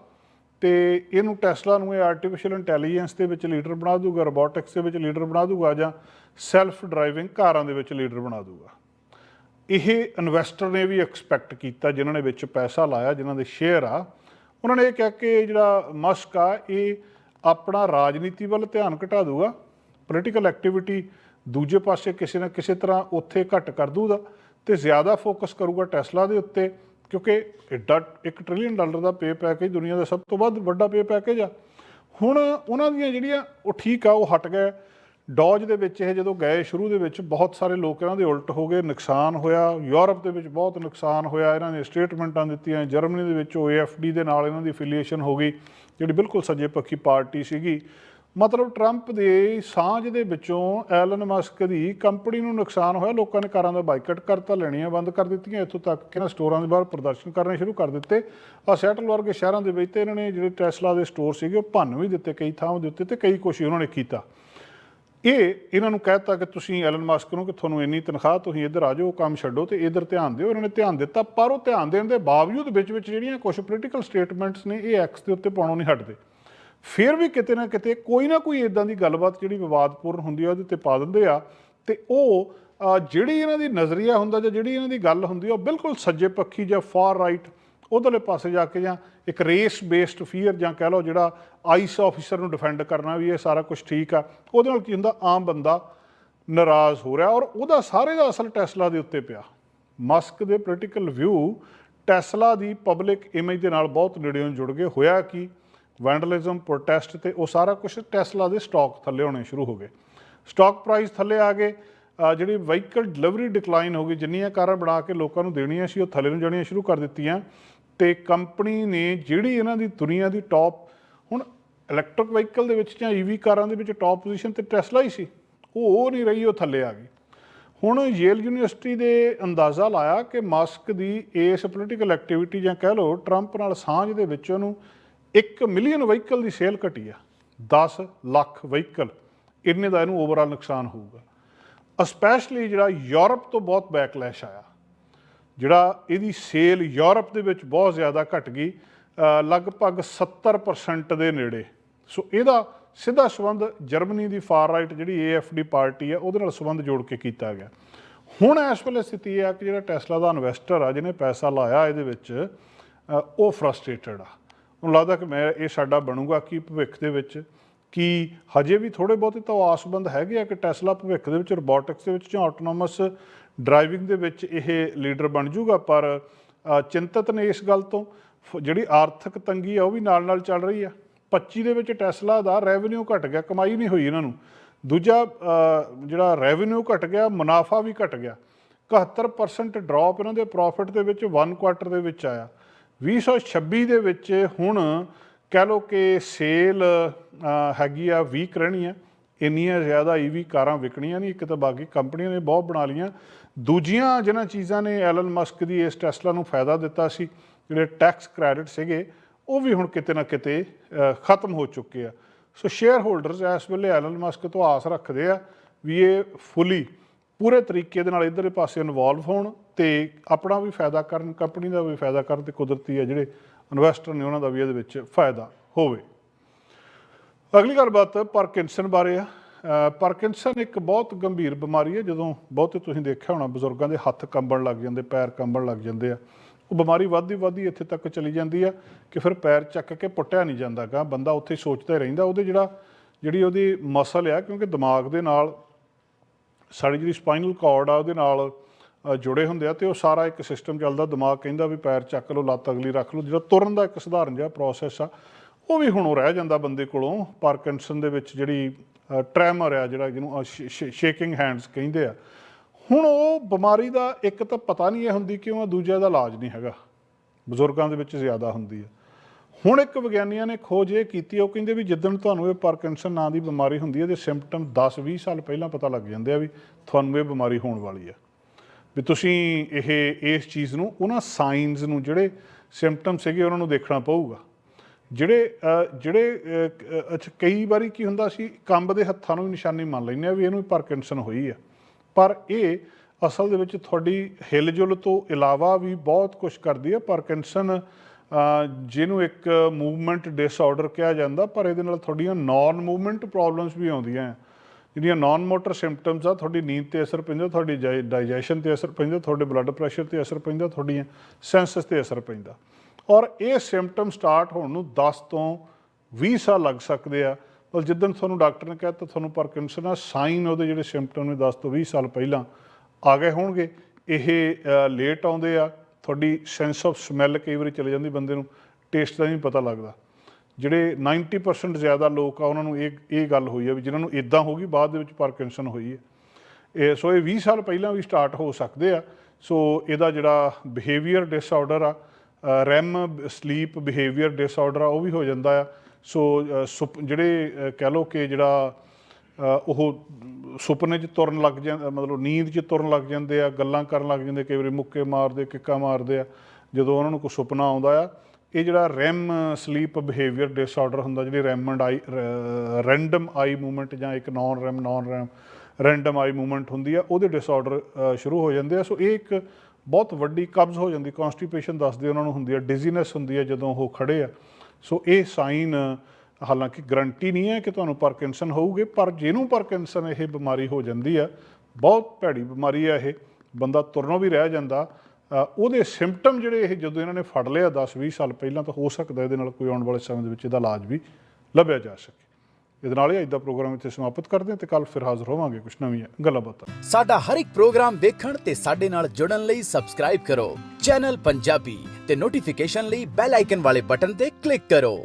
ਤੇ ਇਹਨੂੰ ਟੈਸਲਾ ਨੂੰ ਇਹ ਆਰਟੀਫੀਸ਼ੀਅਲ ਇੰਟੈਲੀਜੈਂਸ ਦੇ ਵਿੱਚ ਲੀਡਰ ਬਣਾ ਦੂਗਾ ਰੋਬੋਟਿਕਸ ਦੇ ਵਿੱਚ ਲੀਡਰ ਬਣਾ ਦੂਗਾ ਜਾਂ ਸੈਲਫ ਡਰਾਈਵਿੰਗ ਕਾਰਾਂ ਦੇ ਵਿੱਚ ਲੀਡਰ ਬਣਾ ਦੂਗਾ ਇਹ ਇਨਵੈਸਟਰ ਨੇ ਵੀ ਐਕਸਪੈਕਟ ਕੀਤਾ, ਜਿਨ੍ਹਾਂ ਨੇ ਵਿੱਚ ਪੈਸਾ ਲਾਇਆ, ਜਿਨ੍ਹਾਂ ਦੇ ਸ਼ੇਅਰ ਆ। ਉਹਨਾਂ ਨੇ ਇਹ ਕਿਹਾ ਕਿ ਜਿਹੜਾ ਮਸਕ ਆ, ਇਹ ਆਪਣਾ ਰਾਜਨੀਤੀ ਵੱਲ ਧਿਆਨ ਘਟਾ ਦੂਗਾ ਪੋਲੀਟੀਕਲ ਐਕਟੀਵਿਟੀ ਦੂਜੇ ਪਾਸੇ ਕਿਸੇ ਨਾ ਕਿਸੇ ਤਰ੍ਹਾਂ ਉੱਥੇ ਘੱਟ ਕਰ ਦੂਗਾ ਤੇ ਜ਼ਿਆਦਾ ਫੋਕਸ ਕਰੂਗਾ ਟੈਸਲਾ ਦੇ ਉੱਤੇ। ਕਿਉਂਕਿ ਐਡਾ 1 ਟ੍ਰਿਲੀਅਨ ਡਾਲਰ ਦਾ ਪੇ ਪੈਕੇਜ ਦੁਨੀਆ ਦਾ ਸਭ ਤੋਂ ਵੱਧ ਵੱਡਾ ਪੇ ਪੈਕੇਜ ਆ। ਹੁਣ ਉਹਨਾਂ ਦੀਆਂ ਜਿਹੜੀਆਂ ਉਹ ਠੀਕ ਆ, ਉਹ ਹਟ ਗਏ। ਡੌਜ ਦੇ ਵਿੱਚ ਇਹ ਜਦੋਂ ਗਏ, ਸ਼ੁਰੂ ਦੇ ਵਿੱਚ ਬਹੁਤ ਸਾਰੇ ਲੋਕ ਇਹਨਾਂ ਦੇ ਉਲਟ ਹੋ ਗਏ, ਨੁਕਸਾਨ ਹੋਇਆ। ਯੂਰਪ ਦੇ ਵਿੱਚ ਬਹੁਤ ਨੁਕਸਾਨ ਹੋਇਆ। ਇਹਨਾਂ ਨੇ ਸਟੇਟਮੈਂਟਾਂ ਦਿੱਤੀਆਂ। ਜਰਮਨੀ ਦੇ ਵਿੱਚ ਓਏਐਫਡੀ ਦੇ ਨਾਲ ਇਹਨਾਂ ਦੀ ਅਫੀਲੀਏਸ਼ਨ ਹੋ ਗਈ, ਜਿਹੜੀ ਬਿਲਕੁਲ ਸੱਜੇ ਪੱਖੀ ਪਾਰਟੀ ਸੀਗੀ। ਮਤਲਬ ਟਰੰਪ ਦੇ ਸਾਂਝ ਦੇ ਵਿੱਚੋਂ ਐਲਨ ਮਸਕ ਦੀ ਕੰਪਨੀ ਨੂੰ ਨੁਕਸਾਨ ਹੋਇਆ, ਲੋਕਾਂ ਨੇ ਕਾਰਾਂ ਦਾ ਬਾਈਕਟ ਕਰਤਾ, ਲੈਣੀਆਂ ਬੰਦ ਕਰ ਦਿੱਤੀਆਂ, ਇੱਥੋਂ ਤੱਕ ਕਿ ਇਹਨਾਂ ਸਟੋਰਾਂ ਦੇ ਬਾਹਰ ਪ੍ਰਦਰਸ਼ਨ ਕਰਨੇ ਸ਼ੁਰੂ ਕਰ ਦਿੱਤੇ। ਆ ਸੈਟਲ ਵਰਗੇ ਸ਼ਹਿਰਾਂ ਦੇ ਵਿੱਚ ਤੇ ਇਹਨਾਂ ਨੇ ਜਿਹੜੇ ਟੈਸਲਾ ਦੇ ਸਟੋਰ ਸੀਗੇ, ਉਹ ਭੰਨ ਵੀ ਦਿੱਤੇ ਕਈ ਥਾਵਾਂ ਦੇ ਉੱਤੇ ਤੇ ਕਈ ਕੁਛ ਉਹਨਾਂ ਨੇ ਕੀਤਾ। ਇਹ ਇਹਨਾਂ ਨੂੰ ਕਹਿਤਾ ਕਿ ਤੁਸੀਂ ਐਲਨ ਮਾਸਕ ਨੂੰ ਕਿ ਤੁਹਾਨੂੰ ਇੰਨੀ ਤਨਖਾਹ, ਤੁਸੀਂ ਇੱਧਰ ਆ ਜਾਓ ਕੰਮ ਛੱਡੋ ਤੇ ਇੱਧਰ ਧਿਆਨ ਦਿਓ। ਇਹਨਾਂ ਨੇ ਧਿਆਨ ਦਿੱਤਾ, ਪਰ ਉਹ ਧਿਆਨ ਦੇਣ ਦੇ ਬਾਵਜੂਦ ਵਿੱਚ ਵਿੱਚ ਜਿਹੜੀਆਂ ਕੁਝ ਪੋਲੀਟੀਕਲ ਸਟੇਟਮੈਂਟਸ ਨੇ, ਇਹ ਐਕਸ ਦੇ ਉੱਤੇ ਪਾਉਣੋਂ ਨਹੀਂ ਹਟਦੇ। ਫਿਰ ਵੀ ਕਿਤੇ ਨਾ ਕਿਤੇ ਕੋਈ ਨਾ ਕੋਈ ਇਦਾਂ ਦੀ ਗੱਲਬਾਤ ਜਿਹੜੀ ਵਿਵਾਦਪੂਰਨ ਹੁੰਦੀ ਆ, ਉਹਦੇ ਤੇ ਪਾ ਦਿੰਦੇ ਆ। ਤੇ ਉਹ ਜਿਹੜੀ ਇਹਨਾਂ ਦੀ ਨਜ਼ਰੀਆ ਹੁੰਦਾ ਜਾਂ ਜਿਹੜੀ ਇਹਨਾਂ ਦੀ ਗੱਲ ਹੁੰਦੀ ਆ, ਉਹ ਬਿਲਕੁਲ ਸੱਜੇ ਪੱਖੀ ਜਾਂ ਫਾਰ ਰਾਈਟ ਉਧਰਲੇ ਪਾਸੇ ਜਾ ਕੇ ਜਾਂ ਇੱਕ ਰੇਸ ਬੇਸਡ ਫੀਅਰ ਜਾਂ ਕਹਿ ਲਓ ਜਿਹੜਾ ਆਈਸ ਆਫੀਸਰ ਨੂੰ ਡਿਫੈਂਡ ਕਰਨਾ ਵੀ ਇਹ ਸਾਰਾ ਕੁਝ ਠੀਕ ਆ, ਉਹਦੇ ਨਾਲ ਕੀ ਹੁੰਦਾ, ਆਮ ਬੰਦਾ ਨਾਰਾਜ਼ ਹੋ ਰਿਹਾ ਔਰ ਉਹਦਾ ਸਾਰੇ ਦਾ ਅਸਲ ਟੈਸਲਾ ਦੇ ਉੱਤੇ ਪਿਆ। ਮਸਕ ਦੇ ਪੋਲੀਟੀਕਲ ਵਿਊ ਟੈਸਲਾ ਦੀ ਪਬਲਿਕ ਇਮੇਜ ਦੇ ਨਾਲ ਬਹੁਤ ਨੇੜਿਓਂ ਜੁੜ ਗਏ, ਹੋਇਆ ਕਿ? ਵੈਂਡਲਿਜ਼ਮ ਪ੍ਰੋਟੈਸਟ ਤੇ ਉਹ ਸਾਰਾ ਕੁਝ ਟੈਸਲਾ ਦੇ ਸਟਾਕ ਥੱਲੇ ਹੋਣੇ ਸ਼ੁਰੂ ਹੋ ਗਏ। ਸਟਾਕ ਪ੍ਰਾਈਸ ਥੱਲੇ ਆ ਗਏ। ਜਿਹੜੀ ਵਹੀਕਲ ਡਿਲੀਵਰੀ ਡਿਕਲਾਈਨ ਹੋ ਗਈ, ਜਿੰਨੀਆਂ ਕਾਰਾਂ ਬਣਾ ਕੇ ਲੋਕਾਂ ਨੂੰ ਦੇਣੀਆਂ ਸੀ, ਉਹ ਥੱਲੇ ਨੂੰ ਜਾਣੀਆਂ ਸ਼ੁਰੂ ਕਰ ਦਿੱਤੀਆਂ। ਤੇ ਕੰਪਨੀ ਨੇ ਜਿਹੜੀ ਇਹਨਾਂ ਦੀ ਦੁਨੀਆ ਦੀ ਟੌਪ ਹੁਣ ਇਲੈਕਟ੍ਰਿਕ ਵਹੀਕਲ ਦੇ ਵਿੱਚ ਜਾਂ ਈਵੀ ਕਾਰਾਂ ਦੇ ਵਿੱਚ ਟੌਪ ਪੋਜੀਸ਼ਨ ਤੇ ਟੈਸਲਾ ਹੀ ਸੀ, ਉਹ ਉਹ ਨਹੀਂ ਰਹੀ, ਉਹ ਥੱਲੇ ਆ ਗਈ। ਹੁਣ ਯੇਲ ਯੂਨੀਵਰਸਿਟੀ ਦੇ ਅੰਦਾਜ਼ਾ ਲਾਇਆ ਕਿ ਮਾਸਕ ਦੀ ਇਸ ਪੋਲੀਟੀਕਲ ਐਕਟੀਵਿਟੀ ਜਾਂ ਕਹਿ ਲਓ ਟਰੰਪ ਨਾਲ ਸਾਂਝ ਦੇ ਵਿੱਚ ਉਹਨੂੰ 1 ਮਿਲੀਅਨ ਵਹੀਕਲ ਦੀ ਸੇਲ ਘਟੀ ਆ 10 ਲੱਖ ਵਹੀਕਲ, ਇੰਨੇ ਦਾ ਇਹਨੂੰ ਓਵਰਆਲ ਨੁਕਸਾਨ ਹੋਊਗਾ। ਸਪੈਸ਼ਲੀ ਜਿਹੜਾ ਯੂਰਪ ਤੋਂ ਬਹੁਤ ਬੈਕਲੈਸ਼ ਆਇਆ, ਜਿਹੜਾ ਇਹਦੀ ਸੇਲ ਯੂਰਪ ਦੇ ਵਿੱਚ ਬਹੁਤ ਜ਼ਿਆਦਾ ਘਟ ਗਈ ਲਗਭਗ 70% ਦੇ ਨੇੜੇ। ਸੋ ਇਹਦਾ ਸਿੱਧਾ ਸੰਬੰਧ ਜਰਮਨੀ ਦੀ ਫਾਰ ਰਾਈਟ ਜਿਹੜੀ ਏਐਫਡੀ ਪਾਰਟੀ ਆ, ਉਹਦੇ ਨਾਲ ਸੰਬੰਧ ਜੋੜ ਕੇ ਕੀਤਾ ਗਿਆ। ਹੁਣ ਇਸ ਵੇਲੇ ਸਥਿਤੀ ਇਹ ਆ ਕਿ ਜਿਹੜਾ ਟੈਸਲਾ ਦਾ ਇਨਵੈਸਟਰ ਆ, ਜਿਹਨੇ ਪੈਸਾ ਲਾਇਆ ਇਹਦੇ ਵਿੱਚ ਉਹ ਫਰਸਟ੍ਰੇਟਡ ਆ। ਉਹਨੂੰ ਲੱਗਦਾ ਕਿ ਮੈਂ ਇਹ ਸਾਡਾ ਬਣੂਗਾ ਕਿ ਭਵਿੱਖ ਦੇ ਵਿੱਚ ਕਿ ਹਜੇ ਵੀ ਥੋੜੇ ਬਹੁਤੇ ਤਾਂ ਆਸਬੰਦ ਹੈਗੇ ਆ ਕਿ ਟੈਸਲਾ ਭਵਿੱਖ ਦੇ ਵਿੱਚ, ਰੋਬੋਟਿਕਸ ਦੇ ਵਿੱਚ ਜਾਂ ਆਟੋਨੋਮਸ ਡਰਾਈਵਿੰਗ ਦੇ ਵਿੱਚ ਇਹ ਲੀਡਰ ਬਣ ਜਾਊਗਾ। ਪਰ ਚਿੰਤਤ ਨੇ ਇਸ ਗੱਲ ਤੋਂ, ਫ- ਜਿਹੜੀ ਆਰਥਿਕ ਤੰਗੀ ਆ ਉਹ ਵੀ ਨਾਲ-ਨਾਲ ਚੱਲ ਰਹੀ ਆ। 25 ਦੇ ਵਿੱਚ ਟੈਸਲਾ ਦਾ ਰੈਵਨਿਊ ਘਟ ਗਿਆ, ਕਮਾਈ ਨਹੀਂ ਹੋਈ ਇਹਨਾਂ ਨੂੰ। ਦੂਜਾ ਜਿਹੜਾ ਰੈਵਨਿਊ ਘਟ ਗਿਆ, ਮੁਨਾਫਾ ਵੀ ਘਟ ਗਿਆ। 71% ਡ੍ਰੌਪ ਇਹਨਾਂ ਦੇ ਪ੍ਰੋਫਿਟ ਦੇ ਵਿੱਚ 1 ਕੁਆਟਰ ਦੇ ਵਿੱਚ ਆਇਆ। 2026 ਦੇ ਵਿੱਚ ਹੁਣ ਕਹਿ ਲਓ ਕਿ ਸੇਲ ਹੈਗੀ ਆ ਵੀਕ ਰਹਿਣੀ ਆ। ਇੰਨੀਆਂ ਜ਼ਿਆਦਾ ਈਵੀ ਕਾਰਾਂ ਵਿਕਣੀਆਂ ਨਹੀਂ, ਇੱਕ ਤਾਂ ਬਾਕੀ ਕੰਪਨੀਆਂ ਨੇ ਬਹੁਤ ਬਣਾ ਲੀਆਂ ਦੂਜੀਆਂ ਜਿਹਨਾਂ ਚੀਜ਼ਾਂ ਨੇ ਐਲਨ ਮਸਕ ਦੀ ਇਸ ਟੈਸਲਾ ਨੂੰ ਫਾਇਦਾ ਦਿੱਤਾ ਸੀ, ਜਿਹੜੇ ਟੈਕਸ ਕ੍ਰੈਡਿਟ ਸੀਗੇ, ਉਹ ਵੀ ਹੁਣ ਕਿਤੇ ਨਾ ਕਿਤੇ ਖਤਮ ਹੋ ਚੁੱਕੇ ਆ। ਸੋ ਸ਼ੇਅਰ ਹੋਲਡਰਸ ਇਸ ਵੇਲੇ ਐਲਨ ਮਸਕ ਤੋਂ ਆਸ ਰੱਖਦੇ ਆ ਵੀ ਇਹ ਫੁੱਲੀ ਪੂਰੇ ਤਰੀਕੇ ਦੇ ਨਾਲ ਇਧਰਲੇ ਪਾਸੇ ਇਨਵੋਲਵ ਹੋਣ ਤੇ ਆਪਣਾ ਵੀ ਫਾਇਦਾ ਕਰਨ ਕੰਪਨੀ ਦਾ ਵੀ ਫਾਇਦਾ ਕਰਨ ਤੇ ਕੁਦਰਤੀ ਹੈ ਜਿਹੜੇ ਇਨਵੈਸਟਰ ਨੇ ਉਹਨਾਂ ਦਾ ਵੀ ਇਹਦੇ ਵਿੱਚ ਫਾਇਦਾ ਹੋਵੇ। ਅਗਲੀ ਗੱਲਬਾਤ ਪਾਰਕਿੰਸਨ ਬਾਰੇ ਆ। ਅ, ਪਾਰਕਿੰਸਨ ਇੱਕ ਬਹੁਤ ਗੰਭੀਰ ਬਿਮਾਰੀ ਹੈ। ਜਦੋਂ ਬਹੁਤੇ ਤੁਸੀਂ ਦੇਖਿਆ ਹੋਣਾ ਬਜ਼ੁਰਗਾਂ ਦੇ ਹੱਥ ਕੰਬਣ ਲੱਗ ਜਾਂਦੇ ਪੈਰ ਕੰਬਣ ਲੱਗ ਜਾਂਦੇ ਆ। ਉਹ ਬਿਮਾਰੀ ਵੱਧਦੀ ਵੱਧਦੀ ਇੱਥੇ ਤੱਕ ਚਲੀ ਜਾਂਦੀ ਆ ਕਿ ਫਿਰ ਪੈਰ ਚੱਕ ਕੇ ਪੁੱਟਿਆ ਨਹੀਂ ਜਾਂਦਾਗਾ ਬੰਦਾ ਉੱਥੇ ਸੋਚਦਾ ਹੀ ਰਹਿੰਦਾ ਉਹਦੇ ਜਿਹੜਾ ਜਿਹੜੀ ਉਹਦੀ ਮਸਲ ਆ ਕਿਉਂਕਿ ਦਿਮਾਗ ਦੇ ਨਾਲ ਸਾਡੀ ਜਿਹੜੀ ਸਪਾਈਨਲ ਕਾਰਡ ਆ, ਉਹਦੇ ਨਾਲ ਜੁੜੇ ਹੁੰਦੇ ਆ ਤੇ ਉਹ ਸਾਰਾ ਇੱਕ ਸਿਸਟਮ ਚੱਲਦਾ, ਦਿਮਾਗ ਕਹਿੰਦਾ ਵੀ ਪੈਰ ਚੱਕ ਲਓ, ਲੱਤ ਅਗਲੀ ਰੱਖ ਲਓ, ਜਿਹੜਾ ਤੁਰਨ ਦਾ ਇੱਕ ਸਧਾਰਨ ਜਿਹਾ ਪ੍ਰੋਸੈਸ ਆ, ਉਹ ਵੀ ਹੁਣ ਉਹ ਰਹਿ ਜਾਂਦਾ ਬੰਦੇ ਕੋਲੋਂ ਪਾਰਕਿੰਸਨ ਦੇ ਵਿੱਚ ਜਿਹੜੀ ਟ੍ਰੈਮਰ ਆ ਜਿਹੜਾ ਜਿਹਨੂੰ ਸ਼ੇਕਿੰਗ ਹੈਂਡਸ ਕਹਿੰਦੇ ਆ। ਹੁਣ ਉਹ ਬਿਮਾਰੀ ਦਾ ਇੱਕ ਤਾਂ ਪਤਾ ਨਹੀਂ ਇਹ ਹੁੰਦੀ ਕਿਉਂ ਆ, ਦੂਜਾ ਦਾ ਇਲਾਜ ਨਹੀਂ ਹੈਗਾ। ਬਜ਼ੁਰਗਾਂ ਦੇ ਵਿੱਚ ਜ਼ਿਆਦਾ ਹੁੰਦੀ ਆ। ਹੁਣ ਇੱਕ ਵਿਗਿਆਨੀਆਂ ਨੇ ਖੋਜ ਇਹ ਕੀਤੀ, ਉਹ ਕਹਿੰਦੇ ਵੀ ਜਿੱਦਣ ਤੁਹਾਨੂੰ ਇਹ ਪਾਰਕਿੰਸਨ ਨਾਂ ਦੀ ਬਿਮਾਰੀ ਹੁੰਦੀ ਹੈ ਤੇ ਸਿੰਪਟਮ 10-20 ਸਾਲ ਪਹਿਲਾਂ ਪਤਾ ਲੱਗ ਜਾਂਦੇ ਆ ਵੀ ਤੁਹਾਨੂੰ ਇਹ ਬਿਮਾਰੀ ਹੋਣ ਵਾਲੀ ਆ ਵੀ ਤੁਸੀਂ ਇਹ, ਇਸ ਚੀਜ਼ ਨੂੰ, ਉਹਨਾਂ ਸਾਈਨਸ ਨੂੰ ਜਿਹੜੇ ਸਿੰਪਟਮ ਸੀਗੇ ਉਹਨਾਂ ਨੂੰ ਦੇਖਣਾ ਪਊਗਾ। ਜਿਹੜੇ ਜਿਹੜੇ ਅੱਛਾ, ਕਈ ਵਾਰੀ ਕੀ ਹੁੰਦਾ ਸੀ, ਕੰਬ ਦੇ ਹੱਥਾਂ ਨੂੰ ਵੀ ਨਿਸ਼ਾਨੀ ਮੰਨ ਲੈਂਦੇ ਆ ਵੀ ਇਹਨੂੰ ਪਾਰਕਿੰਸਨ ਹੋਈ ਆ। ਪਰ ਇਹ ਅਸਲ ਦੇ ਵਿੱਚ ਤੁਹਾਡੀ ਹਿਲਜੁਲ ਤੋਂ ਇਲਾਵਾ ਵੀ ਬਹੁਤ ਕੁਝ ਕਰਦੀ ਹੈ ਪਾਰਕਿੰਸਨ ਜਿਹਨੂੰ ਇੱਕ ਮੂਵਮੈਂਟ ਡਿਸਆਰਡਰ ਕਿਹਾ ਜਾਂਦਾ, ਪਰ ਇਹਦੇ ਨਾਲ ਤੁਹਾਡੀਆਂ ਨਾਨ ਮੂਵਮੈਂਟ ਪ੍ਰੋਬਲਮਸ ਵੀ ਆਉਂਦੀਆਂ। ਹੈ। ਜਿਹੜੀਆਂ ਨਾਨ ਮੋਟਰ ਸਿੰਪਟਮਸ ਆ, ਤੁਹਾਡੀ ਨੀਂਦ ਤੇ ਅਸਰ ਪੈਂਦਾ, ਤੁਹਾਡੀ ਡਾਈਜੈਸ਼ਨ ਤੇ ਅਸਰ ਪੈਂਦਾ, ਤੁਹਾਡੇ ਬਲੱਡ ਪ੍ਰੈਸ਼ਰ ਤੇ ਅਸਰ ਪੈਂਦਾ, ਤੁਹਾਡੀਆਂ ਸੈਂਸਸ ਤੇ ਅਸਰ ਪੈਂਦਾ। ਔਰ ਇਹ ਸਿੰਪਟਮ ਸਟਾਰਟ ਹੋਣ ਨੂੰ 10 ਤੋਂ 20 ਸਾਲ ਲੱਗ ਸਕਦੇ ਆ। ਪਰ ਜਿੱਦਣ ਤੁਹਾਨੂੰ ਡਾਕਟਰ ਨੇ ਕਿਹਾ, ਤਾਂ ਤੁਹਾਨੂੰ ਪਾਰਕਿੰਸਨ ਆ ਸਾਈਨ ਉਹਦੇ ਜਿਹੜੇ ਸਿੰਪਟਮ ਨੇ 10 ਤੋਂ 20 ਸਾਲ ਪਹਿਲਾਂ ਆ ਗਏ ਹੋਣਗੇ। ਇਹ ਲੇਟ ਆਉਂਦੇ ਆ ਤੁਹਾਡੀ ਸੈਂਸ ਆਫ ਸਮੈਲ ਕਈ ਵਾਰੀ ਚਲੇ ਜਾਂਦੀ ਬੰਦੇ ਨੂੰ ਟੇਸਟ ਦਾ ਨਹੀਂ ਪਤਾ ਲੱਗਦਾ। ਜਿਹੜੇ 90% ਜ਼ਿਆਦਾ ਲੋਕ ਆ, ਉਹਨਾਂ ਨੂੰ ਇਹ ਇਹ ਗੱਲ ਹੋਈ ਆ ਵੀ ਜਿਨ੍ਹਾਂ ਨੂੰ ਇਦਾਂ ਹੋ ਗਈ, ਬਾਅਦ ਦੇ ਵਿੱਚ ਪਾਰਕਿੰਸਨ ਹੋਈ ਹੈ ਇਹ ਸੋ ਇਹ 20 ਸਾਲ ਪਹਿਲਾਂ ਵੀ ਸਟਾਰਟ ਹੋ ਸਕਦੇ ਆ। ਸੋ ਇਹਦਾ ਜਿਹੜਾ ਬਿਹੇਵੀਅਰ ਡਿਸਆਰਡਰ ਆ ਰੈਮ ਸਲੀਪ ਬਿਹੇਵੀਅਰ ਡਿਸਆਰਡਰ ਆ, ਉਹ ਵੀ ਹੋ ਜਾਂਦਾ ਆ। ਸੋ ਸੁਪ, ਜਿਹੜੇ ਕਹਿ ਲਓ ਕਿ ਜਿਹੜਾ ਉਹ ਸੁਪਨੇ 'ਚ ਤੁਰਨ ਲੱਗ ਜਾਂ, ਮਤਲਬ ਨੀਂਦ 'ਚ ਤੁਰਨ ਲੱਗ ਜਾਂਦੇ ਆ, ਗੱਲਾਂ ਕਰਨ ਲੱਗ ਜਾਂਦੇ ਕਈ ਵਾਰੀ ਮੁੱਕੇ ਮਾਰਦੇ, ਕਿੱਕਾ ਮਾਰਦੇ ਆ, ਜਦੋਂ ਉਹਨਾਂ ਨੂੰ ਕੋਈ ਸੁਪਨਾ ਆਉਂਦਾ ਆ, ਇਹ ਜਿਹੜਾ ਰੈਮ ਸਲੀਪ ਬਿਹੇਵੀਅਰ ਡਿਸਆਰਡਰ ਹੁੰਦਾ, ਜਿਹੜੀ REM and eye random eye movement ਜਾਂ ਇੱਕ non REM non REM random eye movement ਹੁੰਦੀ ਆ, ਉਹਦੇ ਡਿਸਆਰਡਰ ਸ਼ੁਰੂ ਹੋ ਜਾਂਦੇ ਆ। ਸੋ ਇਹ ਇੱਕ ਬਹੁਤ ਵੱਡੀ ਕਬਜ਼ ਹੋ ਜਾਂਦੀ ਕਨਸਟੀਪੇਸ਼ਨ ਦੱਸਦੇ ਉਹਨਾਂ ਨੂੰ ਹੁੰਦੀ ਆ ਡਿਜ਼ੀਨੈਸ ਹੁੰਦੀ ਆ ਜਦੋਂ ਉਹ ਖੜੇ ਆ। ਸੋ ਇਹ ਸਾਈਨ ਹਾਲਾਂਕਿ ਗਰੰਟੀ ਨਹੀਂ ਹੈ ਕਿ ਤੁਹਾਨੂੰ ਪਾਰਕਿੰਸਨ ਹੋਊਗੇ, ਪਰ ਜਿਹਨੂੰ ਪਾਰਕਿੰਸਨ ਇਹ ਬਿਮਾਰੀ ਹੋ ਜਾਂਦੀ ਆ, ਬਹੁਤ ਭੈੜੀ ਬਿਮਾਰੀ ਆ ਇਹ, ਬੰਦਾ ਤੁਰਨੋਂ ਵੀ ਰਹਿ ਜਾਂਦਾ ਉਹਦੇ ਸਿੰਪਟਮ ਜਿਹੜੇ ਇਹ ਜਦੋਂ ਇਹਨਾਂ ਨੇ ਫੜ ਲਿਆ 10-20 ਸਾਲ ਪਹਿਲਾਂ ਤਾਂ ਹੋ ਸਕਦਾ ਇਹਦੇ ਨਾਲ ਕੋਈ ਆਉਣ ਵਾਲੇ ਸਮੇਂ ਦੇ ਵਿੱਚ ਇਹਦਾ ਇਲਾਜ ਵੀ ਲੱਭਿਆ ਜਾ ਸਕੇ। ਇਹਦੇ ਨਾਲ ਹੀ ਅੱਜ ਦਾ ਪ੍ਰੋਗਰਾਮ ਇੱਥੇ ਸਮਾਪਤ ਕਰਦੇ ਹਾਂ ਤੇ ਕੱਲ ਫਿਰ ਹਾਜ਼ਰ ਹੋਵਾਂਗੇ ਕੁਝ ਨਵੀਆਂ ਗੱਲਾਂ ਬਾਤਾਂ। ਸਾਡਾ ਹਰ ਇੱਕ ਪ੍ਰੋਗਰਾਮ ਦੇਖਣ ਤੇ ਸਾਡੇ ਨਾਲ ਜੁੜਨ ਲਈ ਸਬਸਕ੍ਰਾਈਬ ਕਰੋ। ਚੈਨਲ ਪੰਜਾਬੀ ਤੇ ਨੋਟੀਫਿਕੇਸ਼ਨ ਲਈ ਬੈਲ ਆਈਕਨ ਵਾਲੇ ਬਟਨ ਤੇ ਕਲਿੱਕ ਕਰੋ।